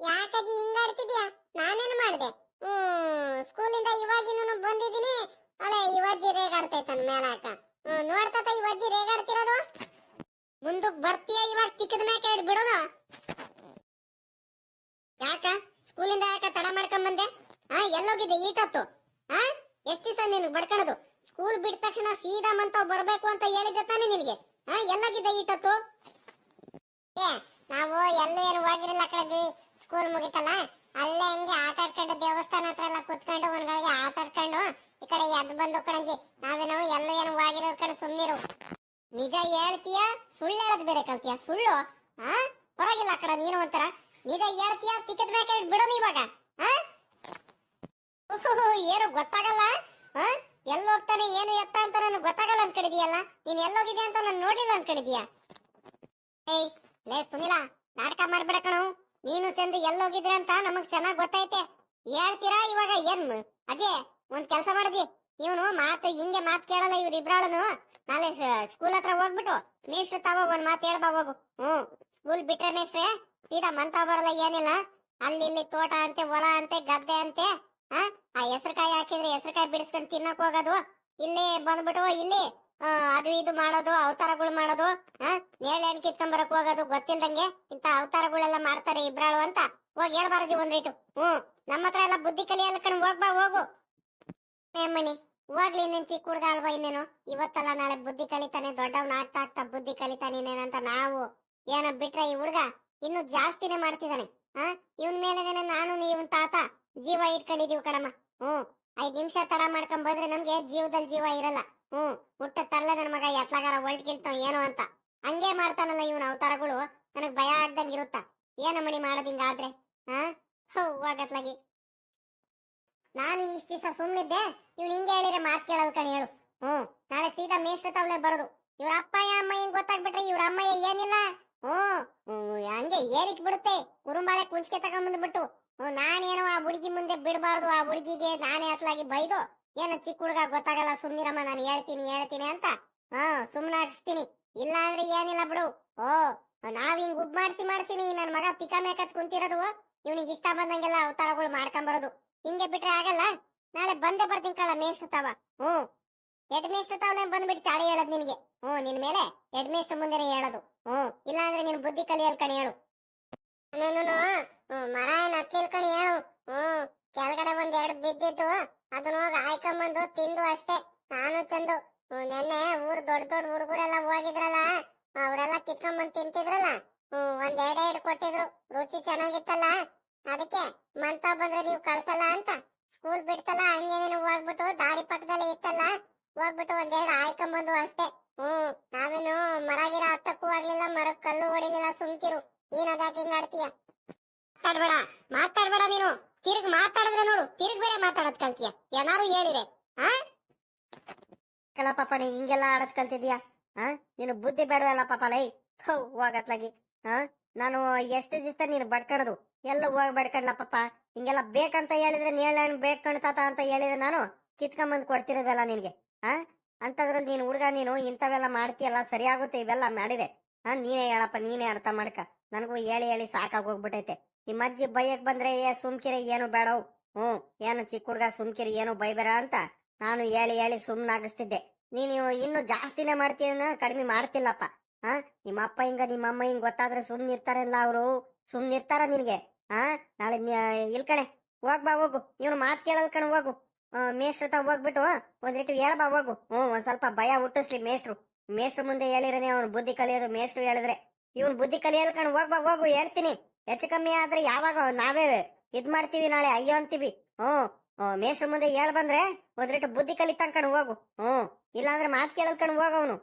ಯಾಕಜ್ಜಿ ಹಿಂಗಾಡ್ತಿದ್ಯಾ ನಾನೇನು ಮಾಡ್ದೆ? ಹ್ಮ್, ಸ್ಕೂಲಿಂದ ಇವಾಗಿನೂ ಬಂದಿದ್ದೀನಿ. ಅಲ್ಲ ಇವಜ್ಜಿ ರೇಗಾಡ್ತೈತನ್ ಮೇಲಾಕ. ಹ್ಮ್ ನೋಡ್ತಾತ ಇವಜ್ಜಿ ರೇಗಾಡ್ತಿರೋದು. ಮುಂದಕ್ ಬರ್ತೀಯ ಇವಾಗ? ತಿಕ್ಕದ ಹಿಡ್ ಬಿಡೋದು ಯಾಕ? ಸ್ಕೂಲಿಂದ ಯಾಕ ತಡ ಮಾಡ್ಕೊಂಡ್ ಬಂದೆ? ಹಾ ಎಲ್ಲೋಗಿದ್ದೆ ಈಟತ್ತು ಹಾ ಎಷ್ಟ್ ದಿವಸ ನಿನ್ ಬಡ್ಕೊಳ್ಳೋದು ಸ್ಕೂಲ್ ಬಿಟ್ಟ ತಕ್ಷಣ ಸೀದಾ ಮಂತ ಬರ್ಬೇಕು ಅಂತ ಹೇಳಿದ್ದೆ ತಾನೇ ನಿನಗೆ? ಹಾ ಎಲ್ಲೋಗಿದ್ದೆ ಈಟತ್ತು ಏ, ನಾವು ಎಲ್ಲೂ ಏನು ಹೋಗಿರಲ್ಲ ಕಣಜಿ ಸ್ಕೂಲ್ ಮುಗಿತಲ್ಲ? ಅಲ್ಲೇ ಹಂಗೆ ಆಟ ಆಡ್ಕೊಂಡು ದೇವಸ್ಥಾನ ಹತ್ರ ಎಲ್ಲ ಕುತ್ಕೊಂಡು ಒಂದ್ಗಳಿಗೆ ಆಟ ಆಡ್ಕೊಂಡು ಈ ಕಡೆ ಎದ್ದು ಬಂದು ಕಣಜಿ ನಾವೇನೋ ಎಲ್ಲೂ ಏನು ಹೋಗಿರೋ ಕಡೆ ಸುಮ್ಮನಿರು ನಿಜ ಹೇಳ್ತೀಯ? ಸುಳ್ಳು ಹೇಳೋದು ಬೇರೆ ಕಲ್ತೀಯ? ಸುಳ್ಳು? ಆ, ಪರವಾಗಿಲ್ಲ ಕಣ, ನೀನು ಒಂಥರ. ನಿಜ ಹೇಳ್ತೀಯ? ಟಿಕೆಟ್ ಬೇಕಾಗಿ ಬಿಡೋದು ಇವಾಗ. ಏನು ಗೊತ್ತಾಗಲ್ಲ? ಎಲ್ಲಿ ಹೋಗ್ತಾನೆ, ಏನು ಎತ್ತ ಅಂತ ನನಗೆ ಗೊತ್ತಾಗಲ್ಲ ಅನ್ಕೊಂಡಿದೀಯಲ್ಲ ನೀನ್ ಎಲ್ಲೋಗಿದೆ ಅಂತ ನಾನು ನೋಡಿಲ್ಲ ಅನ್ಕೊಂಡಿದೀಯ ಏಯ್, ಲೇ ಸುನಿಲ, ನಾಟಕ ಮಾಡ್ಬೇಡ ಕಣೋ. ನೀನು ಚಂದ್ರ ಎಲ್ಲೋಗಿದ್ರೆ ಅಂತ ನಮಗ್ ಚೆನ್ನಾಗ್ ಗೊತ್ತೈತೆ. ಹೇಳ್ತೀರಾ ಇವಾಗ ಏನ್ ಅಜಯ್, ಒಂದ್ ಕೆಲಸ ಮಾಡಿದ್ವಿ ಇವನು ಮಾತು ಹಿಂಗೆ ಮಾತು ಕೇಳಲ್ಲ ಇವ್ರ ಇಬ್ರಾಳನು. ನಾಳೆ ಸ್ಕೂಲ್ ಹತ್ರ ಹೋಗ್ಬಿಟ್ಟು, ಮೇಷ್ಟ್ರು ತಾವ ಒಂದ್ ಮಾತು ಹೇಳ್ಬಾ ಹೋಗು. ಹ್ಮ್ ಸ್ಕೂಲ್ ಬಿಟ್ರೆ ಮೇಷ್ಟ್ರೆ? ಸೀದಾ ಮಂತ ಬರಲ್ಲ, ಏನಿಲ್ಲ. ಅಲ್ಲಿ ಇಲ್ಲಿ ತೋಟ ಅಂತೆ, ಹೊಲ ಅಂತೆ, ಗದ್ದೆ ಅಂತೆ, ಆ ಹೆಸರುಕಾಯಿ ಹಾಕಿದ್ರೆ ಹೆಸರುಕಾಯಿ ಬಿಡಿಸ್ಕೊಂಡು ತಿನ್ನಕ್ ಹೋಗೋದು. ಇಲ್ಲಿ ಬಂದ್ಬಿಟ್ಟು ಇಲ್ಲಿ ಅದು ಇದು ಮಾಡೋದು, ಅವತಾರಗಳು ಮಾಡೋದು ಹಾ ನೇಳೆ ಹಣ್ಣು ಕಿತ್ಕೊಂಡ್ ಬರಕ್ ಹೋಗೋದು, ಗೊತ್ತಿಲ್ದಂಗೆ ಇಂತ ಅವತಾರಗಳೆಲ್ಲ ಮಾಡ್ತಾರೆ ಇಬ್ರಾಳು ಅಂತ. ಹೋಗಿ ಹೇಳ್ಬಾರಜಿ ಒಂದಿಟ್ಟು ಹ್ಮ್ ನಮ್ಮ ಹತ್ರ ಎಲ್ಲ ಬುದ್ಧಿ ಕಲಿಯಲ್ಲ ಕಣ್ ಹೋಗ್ಬಾ ಹೋಗು. ಏಮಣಿ ಹೋಗ್ಲಿ ಇನ್ನೇನ್ ಚಿಕ್ಕ ಹುಡ್ಗ ಅಲ್ವಾ ಇನ್ನೇನು? ಇವತ್ತಲ್ಲ ನಾಳೆ ಬುದ್ಧಿ ಕಲಿತಾನೆ, ದೊಡ್ಡವನ್ ಆಗ್ತಾ ಆಗ್ತಾ ಬುದ್ಧಿ ಕಲಿತಾನೆ ಇನ್ನೇನಂತ ನಾವು. ಏನೋ ಬಿಟ್ರೆ ಈ ಹುಡ್ಗ ಇನ್ನು ಜಾಸ್ತಿನೇ ಮಾಡ್ತಿದ್ದಾನೆ. ಆ, ಇವನ್ ಮೇಲೆನೆ ನಾನು ಇವನ್ ತಾತ ಜೀವ ಇಟ್ಕೊಂಡಿದೀವಿ ಕಣಮ್ಮ. ಹ್ಮ್ ಐದ್ ನಿಮಿಷ ತಡ ಮಾಡ್ಕೊಂಡ್ ಬಂದ್ರೆ ನಮ್ಗೆ ಜೀವದಲ್ಲಿ ಜೀವ ಇರಲ್ಲ. ಹ್ಮ್ ಹುಟ್ಟ ತರ್ಲೆ ನನ್ ಮಗ, ಎತ್ಲಾಗಾರ ಹೊಲ್ಟ್ಗಿಲ್ತಾವ ಏನೋ ಅಂತ. ಹಂಗೆ ಮಾಡ್ತಾನಲ್ಲ ಇವನ್ ಅವತಾರಗಳು, ನನಗ್ ಭಯ ಆಗ್ದಂಗ ಇರುತ್ತ? ಏನ ಮಣಿ ಮಾಡೋದ್ ಹಿಂಗಾದ್ರೆ? ಹಾ ಹೋಗತ್ಲಾಗಿ ನಾನು ಇಷ್ಟ ದಿವಸ ಸುಮ್ನಿದ್ದೆ, ಇವ್ನು ಹಿಂಗೆ ಹೇಳಿದ್ರೆ ಮಾತ್ ಕೇಳೋದು ಕಣ ಹೇಳು. ಹ್ಮ್ ನಾಳೆ ಸೀದಾ ಮೇಷ್ಟ್ರ ತವಳೆ ಬರೋದು. ಇವ್ರ ಅಪ್ಪಯ್ಯ ಅಮ್ಮ ಹಿಂಗ್ ಗೊತ್ತಾಗ್ಬಿಟ್ರೆ ಇವ್ರ ಅಮ್ಮಯ್ಯ ಏನಿಲ್ಲ? ಹ್ಮ್ ಹಂಗೆ ಏರಿಕ್ ಬಿಡುತ್ತೆ. ಕುರುಂಬಾಳೆ ಕುಂಚಿಕೆ ತಗೊಂಬಂದ್ಬಿಟ್ಟು ನಾನೇನೋ ಆ ಹುಡುಗಿ ಮುಂದೆ ಬಿಡಬಾರ್ದು, ಆ ಹುಡುಗಿಗೆ ನಾನೇ ಅತ್ಲಾಗಿ ಬೈದು, ಏನೋ ಚಿಕ್ಕ ಹುಡುಗ ಗೊತ್ತಾಗಲ್ಲ, ಸುಮ್ನಿರಮ್ಮ, ನಾನು ಹೇಳ್ತೀನಿ ಹೇಳ್ತೀನಿ ಅಂತ ಹಾ ಸುಮ್ನ ಹಾಕ್ಸ್ತೀನಿ. ಇಲ್ಲ ಅಂದ್ರೆ ಏನಿಲ್ಲ ಬಿಡು. ಓ, ನಾವ್ ಹಿಂಗ್ ಉಬ್ ಮಾಡ್ಸಿ ಮಾಡ್ಸಿನಿ ನನ್ ಮಗ ಪಿಕ ಮೇಕತ್ ಕುಂತಿರೋದು, ಇವನಿಗೆ ಇಷ್ಟ ಬಂದಂಗೆಲ್ಲ ಅವತಾರಗಳು ಮಾಡ್ಕೊಂಬರೋದು. ಹಿಂಗೆ ಬಿಟ್ರೆ ಆಗಲ್ಲ? ನಾಳೆ ಬಂದೇ ಬರ್ತೀನಿ ಕಳ ಮೇಷ್ಟ್ರತಾವ ಹ್ಮ್. ಹೆಡ್ ಮೇಷ್ಟ್ರತಾವಲೆ ಬಂದ್ಬಿಟ್ಟು ಚಾಡಿ ಹೇಳೋದು ನಿನಗೆ. ಹ್ಮ್ ನಿನ್ ಮೇಲೆ ಹೆಡ್ ಮೇಷ್ಟ್ರ ಹೇಳದು ಹೇಳೋದು. ಹ್ಮ್ ಇಲ್ಲಾಂದ್ರೆ ನಿನ್ ಬುದ್ಧಿ ಕಲಿ ಹೇಳ್ಕೊಂಡು ಹೇಳು. ನಾನು ಮರ ಏನು ಹತ್ತಿಲ್ ಕಣಿ ಹೇಳು. ಹ್ಮ್ ಕೆಳಗಡೆ ಒಂದ್ ಎರಡು ಬಿದ್ದಿತ್ತು ಅದನ್ನ ಹೋಗಿ ಆಯ್ಕೊಂಬಂದು ತಿಂದು ಅಷ್ಟೇ. ನಾನು ಚಂದು ನೆನ್ನೆ ಊರ್ ದೊಡ್ಡ ದೊಡ್ಡ ಹುಡುಗರೆಲ್ಲ ಹೋಗಿದ್ರಲ್ಲ, ಅವರೆಲ್ಲ ಕಿತ್ಕೊಂಬಂದ್ ತಿಂತಿದ್ರಲ್ಲ ಹ್ಮ್ ಒಂದ್ ಎರಡ್ ಎರಡು ಕೊಟ್ಟಿದ್ರು. ರುಚಿ ಚೆನ್ನಾಗಿತ್ತಲ್ಲ, ಅದಕ್ಕೆ ಮಂತ ಬಂದ್ರೆ ನೀವು ಕಳ್ಸಲ್ಲ ಅಂತ. ಸ್ಕೂಲ್ ಬಿಡ್ತಲ್ಲ, ಹಂಗೆ ಹೋಗ್ಬಿಟ್ಟು ದಾರಿ ಪಕ್ಕದಲ್ಲಿ ಇತ್ತಲ್ಲ ಹೋಗ್ಬಿಟ್ಟು ಒಂದೆರಡು ಆಯ್ಕೊಂಬಂದು ಅಷ್ಟೇ. ಹ್ಮ್ ನಾವೇನು ಮರ ಗಿರ ಹತ್ತಕ್ಕೂ ಆಗ್ಲಿಲ್ಲ ಮರ ಕಲ್ಲು ಹೊಡಿಲಿಲ್ಲ ಸುಮ್ಕಿರು. ನೀನ್ ಅದಾಕೆ ಹಿಂಗ್ ಆಡ್ತೀಯ? ಮಾತಾಡ್ಬೇಡ ಮಾತಾಡ್ಬೇಡ ನೀನು. ತಿರುಗ್ ಮಾತಾಡಿದ್ರೆ ನೋಡು, ತಿರುಗ್ ಬೇರೆ ಮಾತಾಡೋದ್ ಕಲ್ತೀಯ. ಏನಾರು ಹೇಳಿರೆ, ಆ? ಪಾಪ, ನೀ ಹಿಂಗೆಲ್ಲ ಆಡದ್ ಕಲ್ತಿದ್ಯಾ ಹಾ ನೀನು ಬುದ್ಧಿ ಬೇಡವಲ್ಲ ಪಾಪ, ಲೈ. ಹೌ ಹೋಗತ್ಲಾಗಿ. ಹಾ ನಾನು ಎಷ್ಟು ದಿವಸ ನೀನು ಬಡ್ಕಡದು ಎಲ್ಲ ಹೋಗಿ ಬಡ್ಕಡ್ಲ ಪಾಪ. ಹಿಂಗೆಲ್ಲ ಬೇಕಂತ ಹೇಳಿದ್ರೆ ನೇಳ್ ಬೇಕಂತ ಅಂತ ಹೇಳಿದ್ರೆ ನಾನು ಕಿತ್ಕೊಂಬಂದ್ ಕೊಡ್ತಿರೋದಲ್ಲ ನಿನ್ಗೆ. ಅಂತದ್ರಲ್ಲಿ ನೀನು ಹುಡುಗ ನೀನು ಇಂಥವೆಲ್ಲ ಮಾಡ್ತೀಯಲ್ಲ, ಸರಿಯಾಗುತ್ತೆ ಇವೆಲ್ಲ ಮಾಡಿದೆ. ಹಾ ನೀನೇ ಹೇಳಪ್ಪ, ನೀನೇ ಅರ್ಥ ಮಾಡ್ಕ. ನನಗೂ ಹೇಳಿ ಹೇಳಿ ಸಾಕಾಗ್ ಹೋಗ್ಬಿಟ್ಟೈತೆ ಈ ಮಜ್ಜಿ ಬೈಯಕ್ ಬಂದ್ರೆ, ಏ, ಸುಮ್ಕಿರಿ, ಏನು ಬೇಡವು ಹ್ಞೂ, ಏನು ಚಿಕ್ಕ ಹುಡುಗ ಸುಮ್ಕಿರಿ, ಏನು ಬೈಬೇಡ ಅಂತ ನಾನು ಹೇಳಿ ಹೇಳಿ ಸುಮ್ಮನಾಗಿಸ್ತಿದ್ದೆ ನೀನು ಇನ್ನು ಜಾಸ್ತಿನೇ ಮಾಡ್ತೀನ ಕಡಿಮೆ ಮಾಡ್ತಿಲ್ಲಪ್ಪ. ಹಾ ನಿಮ್ಮ ಅಪ್ಪ ಹಿಂಗ, ನಿಮ್ಮ ಅಮ್ಮ ಹಿಂಗ್ ಗೊತ್ತಾದ್ರೆ ಸುಮ್ಮನಿರ್ತಾರಲ್ಲ ಅವರು? ಸುಮ್ಮನಿರ್ತಾರ ನಿನಗೆ? ಹಾ ನಾಳೆ ಇಲ್ ಕಣೆ ಹೋಗ್ ಬಾ ಹೋಗು. ಇವನು ಮಾತು ಕೇಳಲ್ ಹೋಗು. ಮೇಷ್ಟ್ರ ಹೋಗ್ಬಿಟ್ಟು ಒಂದಿಟ್ಟು ಹೇಳ ಬಾ, ಹೋಗು. ಹ್ಮ್ ಒಂದ್ ಸ್ವಲ್ಪ ಭಯ ಹುಟ್ಟಿಸ್ಲಿ ಮೇಷ್ಟ್ರು. ಮೇಷ್ಟ್ರು ಮುಂದೆ ಹೇಳಿರನೆ ಅವ್ನು ಬುದ್ಧಿ ಕಲಿಯೋದು ಮೇಷ್ಟ್ರು ಹೇಳಿದ್ರೆ. ಇವ್ನು ಬುದ್ಧಿ ಕಲಿಯಲ್ ಕಣ್ ಹೋಗ್ ಬಾ, ಹೋಗು, ಹೇಳ್ತೀನಿ. ಹೆಚ್ಚು ಕಮ್ಮಿ ಆದ್ರೆ ಯಾವಾಗ ನಾವೇ ಇದ್ ಮಾಡ್ತೀವಿ ನಾಳೆ, ಅಯ್ಯೋ ಅಂತೀವಿ. ಹ್ಮ್ ಮೇಷ್ಟ್ರ ಮುಂದೆ ಹೇಳ್ ಬಂದ್ರೆ ಒಂದಿಟ್ಟು ಬುದ್ಧಿ ಕಲಿ ಕಣ್ ಹೋಗು. ಹ್ಮ್ ಇಲ್ಲಾಂದ್ರೆ ಮಾತ್ ಕೇಳದ್ ಕಣ್ ಹೋಗ ಅವನು.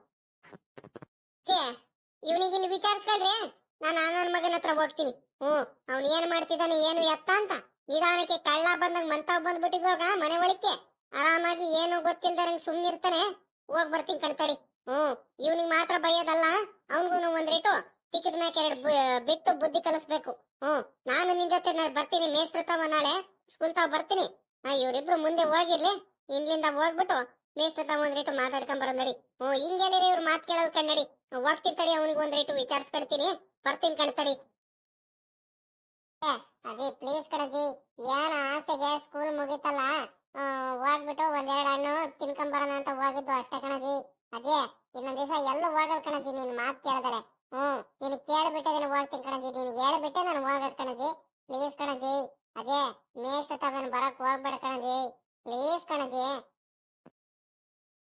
ಇವನಿಗೆ ಇಲ್ಲಿ ವಿಚಾರಿಸ್ಕೊಂಡ್ರೆ ನಾನು ನನ್ನ ಮಗನ ಹತ್ರ ಹೋಗ್ತೀನಿ. ಹ್ಮ್ ಅವ್ನು ಏನ್ ಮಾಡ್ತಿದ್ದಾನೆ, ಏನು ಎತ್ತ ಅಂತ. ನಿಧಾನಕ್ಕೆ ಕಳ್ಳ ಬಂದಾಗ ಮಂತಾವ್ ಬಂದ್ಬಿಟ್ಟಿದ್ವಾಗ ಮನೆ ಒಳಕ್ಕೆ. ಆರಾಮಾಗಿ ಏನು ಗೊತ್ತಿಲ್ದಂಗ್ ಸುಮ್ನಿರ್ತಾನೆ ಹೋಗ್ ಬರ್ತೀನಿ ಕಣ್ತಡಿ ಹ್ಮ್, ಇವ್ನಿಗ್ ಮಾತ್ರ ಬೈಯೋದಲ್ಲ ಅವನಿಗೂ ಒಂದ್ ರೇಟು. ಸಿಕ್ಕಿದ ಮ್ಯಾಕೆ ಎರಡು ಬಿಟ್ಟು ಬುದ್ಧಿ ಕಲಿಸ್ಬೇಕು. ಹ್ಮ್, ನಾನು ನಿನ್ ಜೊತೆ ಬರ್ತೀನಿ ಮೇಸ್ಟ್ರ ತವ ನಾಳೆ. ಸ್ಕೂಲ್ ತಾವ ಬರ್ತೀನಿ. ಹಾ ಇವ್ರಿಬ್ರು ಮುಂದೆ ಹೋಗಿರ್ಲಿ. ಇಲ್ಲಿಂದ ಹೋಗ್ಬಿಟ್ಟು ಮೇಸ್ಟ್ರ ತಾವ ಒಂದ್ ರೇಟು ಮಾತಾಡ್ಕೊಂಡ್ ಬರೋದಡಿ ಹ್ಮ್, ಹಿಂಗೇಳಿರಿ ಇವ್ರು ಮಾತ್ ಕೇಳೋದ್ ಕಣ್ಣಡಿ ಹೋಗ್ತೀನಿ ತಡಿ, ಅವನಿಗೆ ಒಂದ್ ರೇಟು ವಿಚಾರಿಸ್ಕೊಡ್ತೀನಿ. ಬರ್ತೀನಿ ಕಣ್ತಡಿ ಅದೇ ಪ್ಲೀಸ್ ಕಣಜಿ ಏನ ಆಸೆಗೆ ಸ್ಕೂಲ್ ಮುಗಿತಲ್ಲ ಹೋಗ್ಬಿಟ್ಟು ಒಂದೆರಡು ಹಣ್ಣು ತಿನ್ಕೊಂಡ್ ಬರೋಣ ಅಂತ ಹೋಗಿದ್ದು ಅಷ್ಟೇ ಕಣಜಿ ಅಜೇ ಇನ್ನೊಂದ್ ದಿವಸ ಎಲ್ಲೂ ಹೋಗಲ್ ಕಣಜಿ ನಿನ್ ಮಾತ್ ಕೇಳಿದರೆ ಹ್ಮ್ ನೀನ್ ಕೇಳ್ಬಿಟ್ಟೆ ನೀನು ಹೋಗ್ತೀನಿ ಕಣಜಿ ನೀನ್ ಹೇಳ್ಬಿಟ್ಟೆ ನಾನು ಹೋಗದ್ ಕಣಜಿ ಪ್ಲೀಸ್ ಕಣಜಿ ಅಜಯ್ ಮೇಷ್ಟ ತಗೊಂಡ್ ಬರಕ್ ಹೋಗ್ಬೇಡ ಕಣಜಿ ಪ್ಲೀಸ್ ಕಣಜಿ